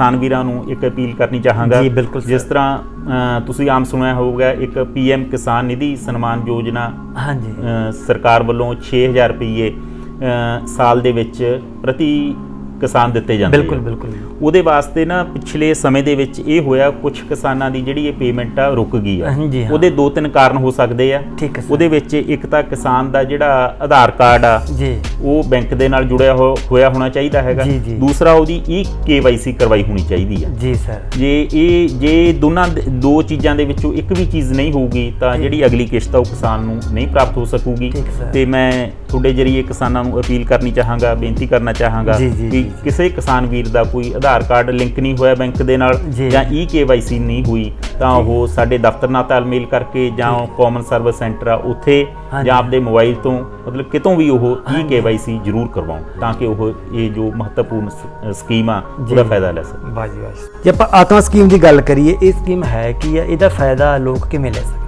ਕਿਸਾਨ ਵੀਰਾਂ ਨੂੰ ਇੱਕ ਅਪੀਲ ਕਰਨੀ ਚਾਹਾਂਗਾ ਜੀ, ਬਿਲਕੁਲ ਜਿਸ। ਤਰ੍ਹਾਂ ਤੁਸੀਂ ਆਮ ਸੁਣਿਆ ਹੋਊਗਾ ਇੱਕ ਪੀਐਮ ਕਿਸਾਨ ਨਿਧੀ ਸਨਮਾਨ ਯੋਜਨਾ ਹਾਂਜੀ ਸਰਕਾਰ ਵੱਲੋਂ 6000 ਰੁਪਏ ਸਾਲ ਦੇ ਵਿੱਚ ਪ੍ਰਤੀ ਕਿਸਾਨ ਦਿੱਤੇ ਜਾਂਦੇ ਬਿਲਕੁਲ। ਬਿਲਕੁਲ ਉਹਦੇ ਵਾਸਤੇ ਨਾ ਪਿਛਲੇ ਸਮੇਂ ਦੇ ਵਿੱਚ ਇਹ ਹੋਇਆ ਕੁਝ ਕਿਸਾਨਾਂ ਦੀ ਜਿਹੜੀ ਇਹ ਪੇਮੈਂਟ ਆ ਰੁਕ ਗਈ ਆ। ਉਹਦੇ ਦੋ ਤਿੰਨ ਕਾਰਨ ਹੋ ਸਕਦੇ ਆ ਉਹਦੇ ਵਿੱਚ ਇੱਕ ਤਾਂ ਕਿਸਾਨ ਦਾ ਜਿਹੜਾ ਆਧਾਰ ਕਾਰਡ ਆ ਜੀ ਉਹ ਬੈਂਕ ਦੇ ਨਾਲ ਜੁੜਿਆ ਹੋਇਆ ਹੋਣਾ ਚਾਹੀਦਾ ਹੈਗਾ। ਦੂਸਰਾ ਉਹਦੀ ਈ ਕੇਵਾਈਸੀ ਕਰਵਾਈ ਹੋਣੀ ਚਾਹੀਦੀ ਆ ਜੀ ਸਰ ਜੇ ਇਹ ਜੇ ਦੋਨਾਂ ਦੇ- ਚੀਜ਼ਾਂ ਦੇ ਵਿੱਚੋਂ ਇੱਕ ਵੀ ਚੀਜ਼ ਨਹੀਂ ਹੋਊਗੀ ਤਾਂ। ਜਿਹੜੀ ਅਗਲੀ ਕਿਸ਼ਤ ਆ ਉਹ ਕਿਸਾਨ ਨੂੰ ਨਹੀਂ ਪ੍ਰਾਪਤ ਹੋ ਸਕੂਗੀ। ਤੇ ਮੈਂ ਤੁਹਾਡੇ ਜਰੀਏ ਕਿਸਾਨਾਂ ਨੂੰ ਅਪੀਲ ਕਰਨੀ ਚਾਹਾਂਗਾ ਬੇਨਤੀ ਕਰਨਾ ਚਾਹਾਂਗਾ ਕਿ ਜੀ। ਕਿਸੇ ਕਿਸਾਨ ਵੀਰ ਦਾ ਕੋਈ ਆਧਾਰ ਕਾਰਡ ਲਿੰਕ ਨਹੀਂ ਹੋਇਆ ਬੈਂਕ ਦੇ ਨਾਲ ਜੀ। ਈ ਕੇਵਾਈਸੀ ਨਹੀਂ ਹੋਈ ਤਾਂ ਉਹ ਸਾਡੇ ਦਫ਼ਤਰ ਨਾਲ ਤਾਲਮੇਲ ਕਰਕੇ ਜਾਂ ਕਾਮਨ ਸਰਵਿਸ ਸੈਂਟਰ ਆ ਉੱਥੇ। ਜਾਂ ਆਪਦੇ ਮੋਬਾਈਲ ਤੋਂ ਮਤਲਬ ਕਿਤੋਂ ਵੀ ਉਹ ਈ। ਕੇਵਾਈਸੀ ਜ਼ਰੂਰ ਕਰਵਾਉਣ ਤਾਂ ਕਿ ਉਹ ਇਹ ਜੋ ਮਹੱਤਵਪੂਰਨ ਸ- ਸਕੀਮ ਆ। ਉਹਦਾ ਫਾਇਦਾ ਲੈ ਸਕਣ ਬਾਜੀ ਬਾਜੀ ਜੇ ਆਪਾਂ ਆਤਮਾ ਸਕੀਮ ਦੀ ਗੱਲ ਕਰੀਏ ਇਹ ਸਕੀਮ ਹੈ ਕੀ ਹੈ ਇਹਦਾ ਫਾਇਦਾ ਲੋਕ ਕਿਵੇਂ ਲੈ ਸਕਦੇ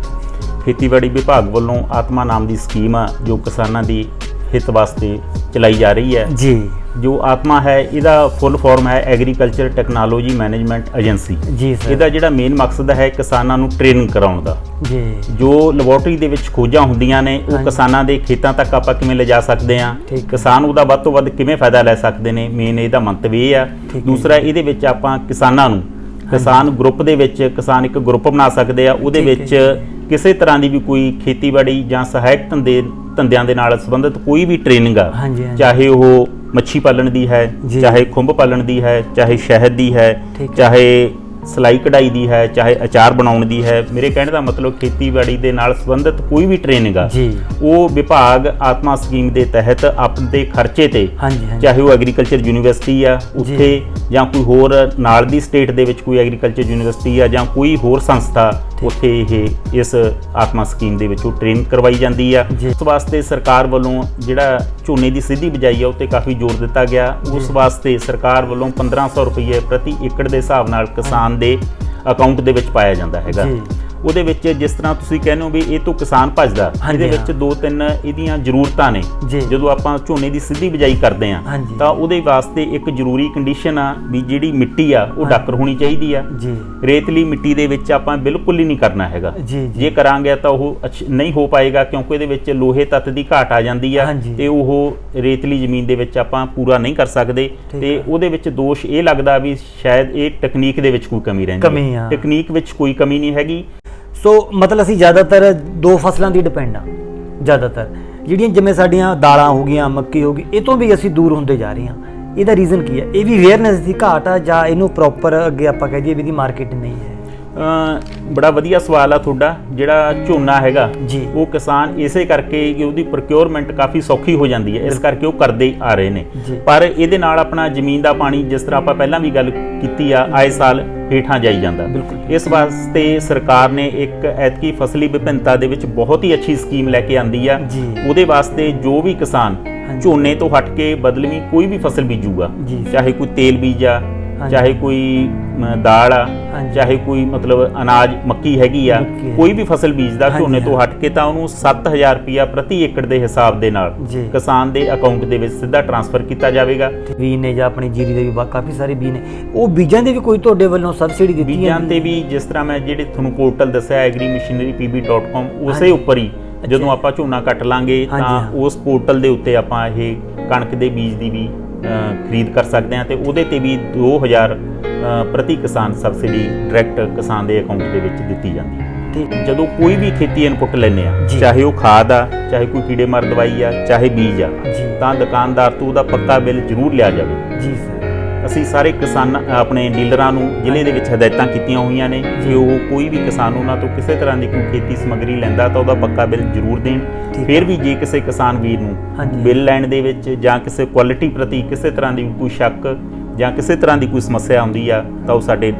ਖੇਤੀਬਾੜੀ ਵਿਭਾਗ ਵੱਲੋਂ ਆਤਮਾ ਨਾਮ ਦੀ ਸਕੀਮ ਆ ਜੋ ਕਿਸਾਨਾਂ ਦੀ ਹਿੱਤ ਵਾਸਤੇ ਚਲਾਈ ਜਾ ਰਹੀ ਹੈ। ਜੀ। ਜੋ ਆਤਮਾ ਹੈ ਇਹਦਾ ਫੁੱਲ ਫਾਰਮ ਹੈ ਐਗਰੀਕਲਚਰ ਟੈਕਨੋਲੋਜੀ ਮੈਨੇਜਮੈਂਟ ਏਜੰਸੀ ਜੀ ਸਰ ਇਹਦਾ ਜਿਹੜਾ ਮੇਨ ਮਕਸਦ ਹੈ ਕਿਸਾਨਾਂ ਨੂੰ ਟ੍ਰੇਨਿੰਗ ਕਰਾਉਣ ਦਾ। ਜੀ। ਜੋ ਲੈਬੋਰਟਰੀ ਦੇ ਵਿੱਚ ਖੋਜਾਂ ਹੁੰਦੀਆਂ ਨੇ ਉਹ। ਕਿਸਾਨਾਂ ਦੇ ਖੇਤਾਂ ਤੱਕ ਆਪਾਂ ਕਿਵੇਂ ਲਿਜਾ ਸਕਦੇ ਹੈ। ਕਿਸਾਨ ਉਹਦਾ ਵੱਧ ਤੋਂ ਵੱਧ ਕਿਵੇਂ ਫਾਇਦਾ ਲੈ ਸਕਦੇ ਨੇ? ਮੇਨ ਇਹਦਾ ਮੰਤਵ ਇਹ ਆ। ਦੂਸਰਾ ਇਹਦੇ ਵਿੱਚ ਆਪਾਂ ਕਿਸਾਨਾਂ ਨੂੰ ਕਿਸਾਨ ਗਰੁੱਪ ਦੇ ਵਿੱਚ ਕਿਸਾਨ ਇੱਕ ਗਰੁੱਪ ਬਣਾ ਸਕਦੇ ਆ। ਉਹਦੇ ਵਿੱਚ ਕਿਸੇ ਤਰ੍ਹਾਂ ਦੀ ਵੀ ਕੋਈ ਖੇਤੀਬਾੜੀ ਜਾਂ ਸਹਾਇਕ ਧੰਦੇ ਧੰਦਿਆਂ ਦੇ ਨਾਲ ਸੰਬੰਧਿਤ ਕੋਈ ਵੀ ਟ੍ਰੇਨਿੰਗ ਆ ਹਾਂਜੀ, ਹਾਂਜੀ। ਚਾਹੇ ਉਹ ਮੱਛੀ ਪਾਲਣ ਦੀ ਹੈ ਜੀ। ਚਾਹੇ ਖੁੰਭ ਪਾਲਣ ਦੀ ਹੈ ਚਾਹੇ ਸ਼ਹਿਦ ਦੀ ਹੈ ਠੀਕ ਹੈ। ਚਾਹੇ ਸਲਾਈ ਕਢਾਈ ਦੀ ਹੈ ਚਾਹੇ ਅਚਾਰ ਬਣਾਉਣ ਦੀ ਹੈ ਮੇਰੇ ਕਹਿਣ ਦਾ ਮਤਲਬ ਖੇਤੀਬਾੜੀ ਦੇ ਨਾਲ ਸੰਬੰਧਿਤ ਕੋਈ ਵੀ ਟ੍ਰੇਨਿੰਗ ਆ ਜੀ ਉਹ ਵਿਭਾਗ ਆਤਮਾ ਸਕੀਮ ਦੇ ਤਹਿਤ ਆਪਣੇ ਖਰਚੇ ਤੇ ਹਾਂਜੀ ਹਾਂਜੀ ਚਾਹੇ ਉਹ ਐਗਰੀਕਲਚਰ ਯੂਨੀਵਰਸਿਟੀ ਆ ਉੱਥੇ ਜਾਂ ਕੋਈ ਹੋਰ ਨਾਲ ਦੀ ਸਟੇਟ ਦੇ ਵਿੱਚ ਕੋਈ ਐਗਰੀਕਲਚਰ ਯੂਨੀਵਰਸਿਟੀ ਆ ਜਾਂ ਕੋਈ ਹੋਰ ਸੰਸਥਾ ਉੱਥੇ ਇਹ ਇਸ ਆਤਮਾ ਸਕੀਮ ਦੇ ਵਿੱਚ ਟ੍ਰੇਨ ਕਰਵਾਈ ਜਾਂਦੀ ਆ। ਉਸ ਵਾਸਤੇ ਸਰਕਾਰ ਵੱਲੋਂ ਜਿਹੜਾ ਝੋਨੇ ਦੀ ਸਿੱਧੀ ਬਿਜਾਈ ਆ ਉੱਤੇ ਕਾਫੀ ਜ਼ੋਰ ਦਿੱਤਾ ਗਿਆ ਉਸ ਵਾਸਤੇ ਸਰਕਾਰ ਵੱਲੋਂ 1500 ਰੁਪਏ ਪ੍ਰਤੀ ਏਕੜ ਦੇ ਹਿਸਾਬ ਨਾਲ ਕਿਸਾਨ ਦੇ ਅਕਾਊਂਟ ਦੇ ਵਿੱਚ ਪਾਇਆ ਜਾਂਦਾ ਹੈਗਾ। ਉਹਦੇ ਵਿੱਚ ਜਿਸ ਤਰ੍ਹਾਂ ਤੁਸੀਂ ਕਹਿੰਦੇ ਹੋ ਵੀ ਇਹ ਤੋਂ ਕਿਸਾਨ ਭੱਜਦਾ ਇਹਦੇ ਵਿੱਚ ਹਾਂ। ਦੋ ਤਿੰਨ ਇਹਦੀਆਂ ਜ਼ਰੂਰਤਾਂ ਨੇ। ਜਦੋਂ ਆਪਾਂ ਝੋਨੇ ਦੀ ਸਿੱਧੀ ਬਿਜਾਈ ਕਰਦੇ ਆ। ਤਾਂ ਉਹਦੇ ਵਾਸਤੇ ਇੱਕ ਜ਼ਰੂਰੀ ਕੰਡੀਸ਼ਨ ਆ ਵੀ ਜਿਹੜੀ ਮਿੱਟੀ ਆ ਉਹ ਡਾਕਰ ਹੋਣੀ ਚਾਹੀਦੀ ਆ ਜੀ ਰੇਤਲੀ ਮਿੱਟੀ ਦੇ ਵਿੱਚ ਆਪਾਂ ਬਿਲਕੁਲ ਹੀ ਨਹੀਂ ਕਰਨਾ ਹੈਗਾ ਜੀ, ਜੀ। ਕਰਾਂਗੇ ਤਾਂ ਉਹ ਨਹੀਂ ਹੋ ਪਾਏਗਾ ਕਿਉਂਕਿ ਇਹਦੇ ਵਿੱਚ ਲੋਹੇ ਤੱਤ ਦੀ ਘਾਟ ਆ ਜਾਂਦੀ ਆ। ਤੇ ਉਹ ਰੇਤਲੀ ਜ਼ਮੀਨ ਦੇ ਵਿੱਚ ਆਪਾਂ ਪੂਰਾ ਨਹੀਂ ਕਰ ਸਕਦੇ ਤੇ ਹੈ। ਉਹਦੇ ਵਿੱਚ ਦੋਸ਼ ਇਹ ਲੱਗਦਾ ਵੀ ਸ਼ਾਇਦ ਇਹ ਟੈਕਨੀਕ ਦੇ ਵਿੱਚ ਕੋਈ ਕਮੀ ਰਹਿੰਦੀ ਆ। ਟੈਕਨੀਕ ਵਿੱਚ ਕੋਈ ਕਮੀ ਨਹੀਂ ਹੈਗੀ ਸੋ ਮਤਲਬ ਅਸੀਂ ਜ਼ਿਆਦਾਤਰ ਦੋ ਫਸਲਾਂ ਦੀ ਡਿਪੈਂਡ ਆ ਜ਼ਿਆਦਾਤਰ। ਜਿਹੜੀਆਂ ਜਿਵੇਂ ਸਾਡੀਆਂ ਦਾਲਾਂ ਹੋ ਗਈਆਂ ਮੱਕੀ ਹੋ ਗਈ ਇਹ ਤੋਂ ਵੀ ਅਸੀਂ ਦੂਰ ਹੁੰਦੇ ਜਾ ਰਹੇ ਹਾਂ। ਇਹਦਾ ਰੀਜ਼ਨ ਕੀ ਹੈ? ਇਹ ਵੀ ਅਵੇਅਰਨੈਸ ਦੀ ਘਾਟ ਆ ਜਾਂ ਇਹਨੂੰ ਪ੍ਰੋਪਰ ਅੱਗੇ ਆਪਾਂ ਕਹਿ ਦਈਏ ਵੀ ਇਹਦੀ ਮਾਰਕੀਟ ਨਹੀਂ ਹੈ? ਬੜਾ ਵਧੀਆ ਸਵਾਲ ਆ ਤੁਹਾਡਾ ਜਿਹੜਾ ਝੋਨਾ ਹੈਗਾ ਜੀ। ਉਹ ਕਿਸਾਨ ਇਸੇ ਕਰਕੇ ਕਿ ਉਹਦੀ ਪ੍ਰੋਕਿਉਰਮੈਂਟ ਕਾਫੀ ਸੌਖੀ ਹੋ ਜਾਂਦੀ ਹੈ ਇਸ ਕਰਕੇ ਉਹ ਕਰਦੇ ਆ ਰਹੇ ਨੇ। ਪਰ ਇਹਦੇ ਨਾਲ ਆਪਣਾ ਜ਼ਮੀਨ ਦਾ ਪਾਣੀ ਜਿਸ ਤਰ੍ਹਾਂ ਆਪਾਂ ਪਹਿਲਾਂ ਵੀ ਗੱਲ ਕੀਤੀ ਆ ਆਏ ਸਾਲ ਹੇਠਾਂ ਜਾਈ ਜਾਂਦਾ। ਇਸ ਵਾਸਤੇ ਸਰਕਾਰ ਨੇ ਇੱਕ ਐਤਕੀ ਫਸਲੀ ਵਿਭਿੰਨਤਾ ਦੇ ਵਿੱਚ ਬਹੁਤ ਹੀ ਅੱਛੀ ਸਕੀਮ ਲੈ ਕੇ ਆਂਦੀ ਆ। ਉਹਦੇ ਵਾਸਤੇ ਜੋ ਵੀ ਕਿਸਾਨ। ਝੋਨੇ ਤੋਂ ਹਟ ਕੇ ਬਦਲਵੀਂ ਕੋਈ ਵੀ ਫਸਲ ਬੀਜੂਗਾ। ਚਾਹੇ ਕੋਈ ਤੇਲ ਬੀਜ ਹਾਂਜੀ। ਚਾਹੇ ਕੋਈ ਅਮ, ਦਾਲ ਆ ਹਾਂਜੀ। ਚਾਹੇ ਕੋਈ ਮਤਲਬ ਅਨਾਜ ਮੱਕੀ ਹੈਗੀ ਆ ਮੱਕੀ ਹੈ। ਕੋਈ ਵੀ ਫਸਲ ਬੀਜਦਾ ਹਾਂਜੀ, ਝੋਨੇ ਤੋਂ। ਹਟ ਕੇ ਤਾਂ ਉਹਨੂੰ 7000 ਰੁਪਇਆ ਪ੍ਰਤੀ ਏਕੜ ਦੇ ਹਿਸਾਬ ਦੇ ਨਾਲ ਜੀ। ਕਿਸਾਨ ਦੇ ਅਕਾਊਂਟ ਦੇ ਵਿੱਚ ਸਿੱਧਾ ਟਰਾਂਸਫਰ ਕੀਤਾ ਜਾਵੇਗਾ ਬੀਜ ਨੇ ਜਾਂ ਆਪਣੀ ਜੀਰੀ ਦੇ ਵੀ ਬਾ- ਕਾਫੀ ਸਾਰੇ ਬੀਜ ਨੇ ਉਹ ਬੀਜਾਂ ਦੇ ਵੀ ਕੋਈ ਤੁਹਾਡੇ ਵੱਲੋਂ ਸਬਸਿਡੀ ਦਿੱਤੀ ਬੀਜਾਂ ਜਾਂਦੀ ਤੇ? ਵੀ ਜਿਸ ਤਰ੍ਹਾਂ ਮੈਂ ਜਿਹੜੇ ਤੁਹਾਨੂੰ ਪੋਰਟਲ ਦੱਸਿਆ agrimachinerypb.com ਉਸੇ ਹਾਂਜੀ। ਉੱਪਰ ਹੀ ਜਦੋਂ ਆਪਾਂ ਝੋਨਾ ਕੱਟ ਲਾਂਗੇ ਹਾਂਜੀ, ਤਾਂ ਹਾਂ। ਉਸ ਪੋਰਟਲ ਦੇ ਉੱਤੇ ਆਪਾਂ ਇਹ ਕਣਕ ਦੇ ਬੀਜ ਦੀ ਵੀ ਖਰੀਦ ਕਰ ਸਕਦੇ ਹਾਂ ਤੇ ਉਹਦੇ ਤੇ ਵੀ 2000 ਅ, ਪ੍ਰਤੀ ਕਿਸਾਨ ਸਬਸਿਡੀ ਡਾਇਰੈਕਟ ਕਿਸਾਨ ਦੇ ਅਕਾਊਂਟ ਦੇ ਵਿੱਚ ਦਿੱਤੀ ਜਾਂਦੀ ਹੈ। ਠੀਕ ਜਦੋਂ ਕੋਈ ਵੀ ਖੇਤੀ ਇਨਪੁਟ ਲੈਨੇ ਆ। ਚਾਹੇ ਉਹ ਖਾਦ ਆ ਚਾਹੇ ਕੋਈ ਕੀੜੇ ਮਾਰ ਦਵਾਈ ਆ ਚਾਹੇ ਬੀਜ ਆ ਤਾਂ ਦੁਕਾਨਦਾਰ ਤੋਂ ਉਹਦਾ ਪੱਕਾ ਬਿੱਲ ਜ਼ਰੂਰ ਲਿਆ ਜਾਵੇ। ਜੀ ਸਰ। ਅਸੀਂ ਸਾਰੇ ਕਿਸਾਨ ਆਪਣੇ ਡੀਲਰਾਂ ਨੂੰ ਜ਼ਿਲ੍ਹੇ ਦੇ ਵਿੱਚ ਹਦਾਇਤਾਂ ਕੀਤੀਆਂ ਹੋਈਆਂ ਨੇ ਕਿ ਉਹ ਕੋਈ ਵੀ ਕਿਸਾਨ ਉਹਨਾਂ ਤੋਂ ਕਿਸੇ ਤਰ੍ਹਾਂ ਦੀ ਕੋਈ ਖੇਤੀ ਸਮੱਗਰੀ ਲੈਂਦਾ ਤਾਂ ਉਹਦਾ ਪੱਕਾ ਬਿੱਲ ਜ਼ਰੂਰ ਦੇਣ ਫਿਰ ਵੀ ਜੇ ਕਿਸੇ ਕਿਸਾਨ ਵੀਰ ਨੂੰ। ਬਿੱਲ ਲੈਣ ਦੇ ਵਿੱਚ ਜਾਂ ਕਿਸੇ ਕੁਆਲਿਟੀ ਪ੍ਰਤੀ ਕਿਸੇ ਤਰ੍ਹਾਂ ਦੀ ਕੋਈ ਸ਼ੱਕ ਜਾਂ ਕਿਸੇ ਤਰ੍ਹਾਂ ਦੀ ਕੋਈ ਸਮੱਸਿਆ ਆਉਂਦੀ ਆ ਤਾਂ ਉਹ ਸਾਡੇ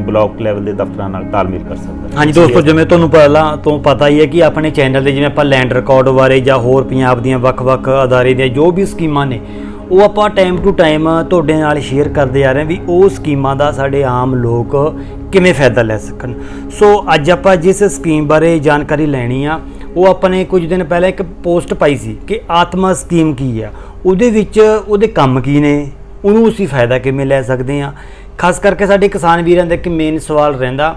ਬਲਾਕ ਲੈਵਲ ਦੇ ਦਫ਼ਤਰਾਂ ਨਾਲ ਤਾਲਮੇਲ ਕਰ ਸਕਦਾ ਹੈ। ਹਾਂਜੀ ਦੋਸਤੋ ਜਿਵੇਂ ਤੁਹਾਨੂੰ ਪਹਿਲਾਂ ਤੋਂ ਪਤਾ ਹੀ ਹੈ ਕਿ ਆਪਣੇ ਚੈਨਲ ਦੇ ਜਿਵੇਂ ਆਪਾਂ ਲੈਂਡ ਰਿਕਾਰਡ ਬਾਰੇ ਜਾਂ ਹੋਰ ਪੰਜਾਬ ਦੀਆਂ ਵੱਖ-ਵੱਖ ਅਦਾਰੇ ਦੀਆਂ ਜੋ ਵੀ ਸਕੀਮਾਂ ਨੇ ਉਹ ਆਪਾਂ ਟਾਈਮ ਟੂ ਟਾਈਮ ਤੁਹਾਡੇ ਨਾਲ ਸ਼ੇਅਰ ਕਰਦੇ ਆ ਰਹੇ ਹਾਂ ਵੀ ਉਹ ਸਕੀਮਾਂ ਦਾ ਸਾਡੇ ਆਮ ਲੋਕ ਕਿਵੇਂ ਫਾਇਦਾ ਲੈ ਸਕਣ। ਸੋ ਅੱਜ ਆਪਾਂ ਜਿਸ ਸਕੀਮ ਬਾਰੇ ਜਾਣਕਾਰੀ ਲੈਣੀ ਆ, ਉਹ ਆਪਾਂ ਨੇ ਕੁਝ ਦਿਨ ਪਹਿਲਾਂ ਇੱਕ ਪੋਸਟ ਪਾਈ ਸੀ ਕਿ ਆਤਮਾ ਸਕੀਮ ਕੀ ਆ। ਉਹਦੇ ਵਿੱਚ ਉਹਦੇ ਕੰਮ ਕੀ ਨੇ, ਉਹਨੂੰ ਅਸੀਂ ਫਾਇਦਾ ਕਿਵੇਂ ਲੈ ਸਕਦੇ ਆ। ਖਾਸ ਕਰਕੇ ਸਾਡੇ ਕਿਸਾਨ ਵੀਰਾਂ ਦਾ ਇੱਕ ਮੇਨ ਸਵਾਲ ਰਹਿੰਦਾ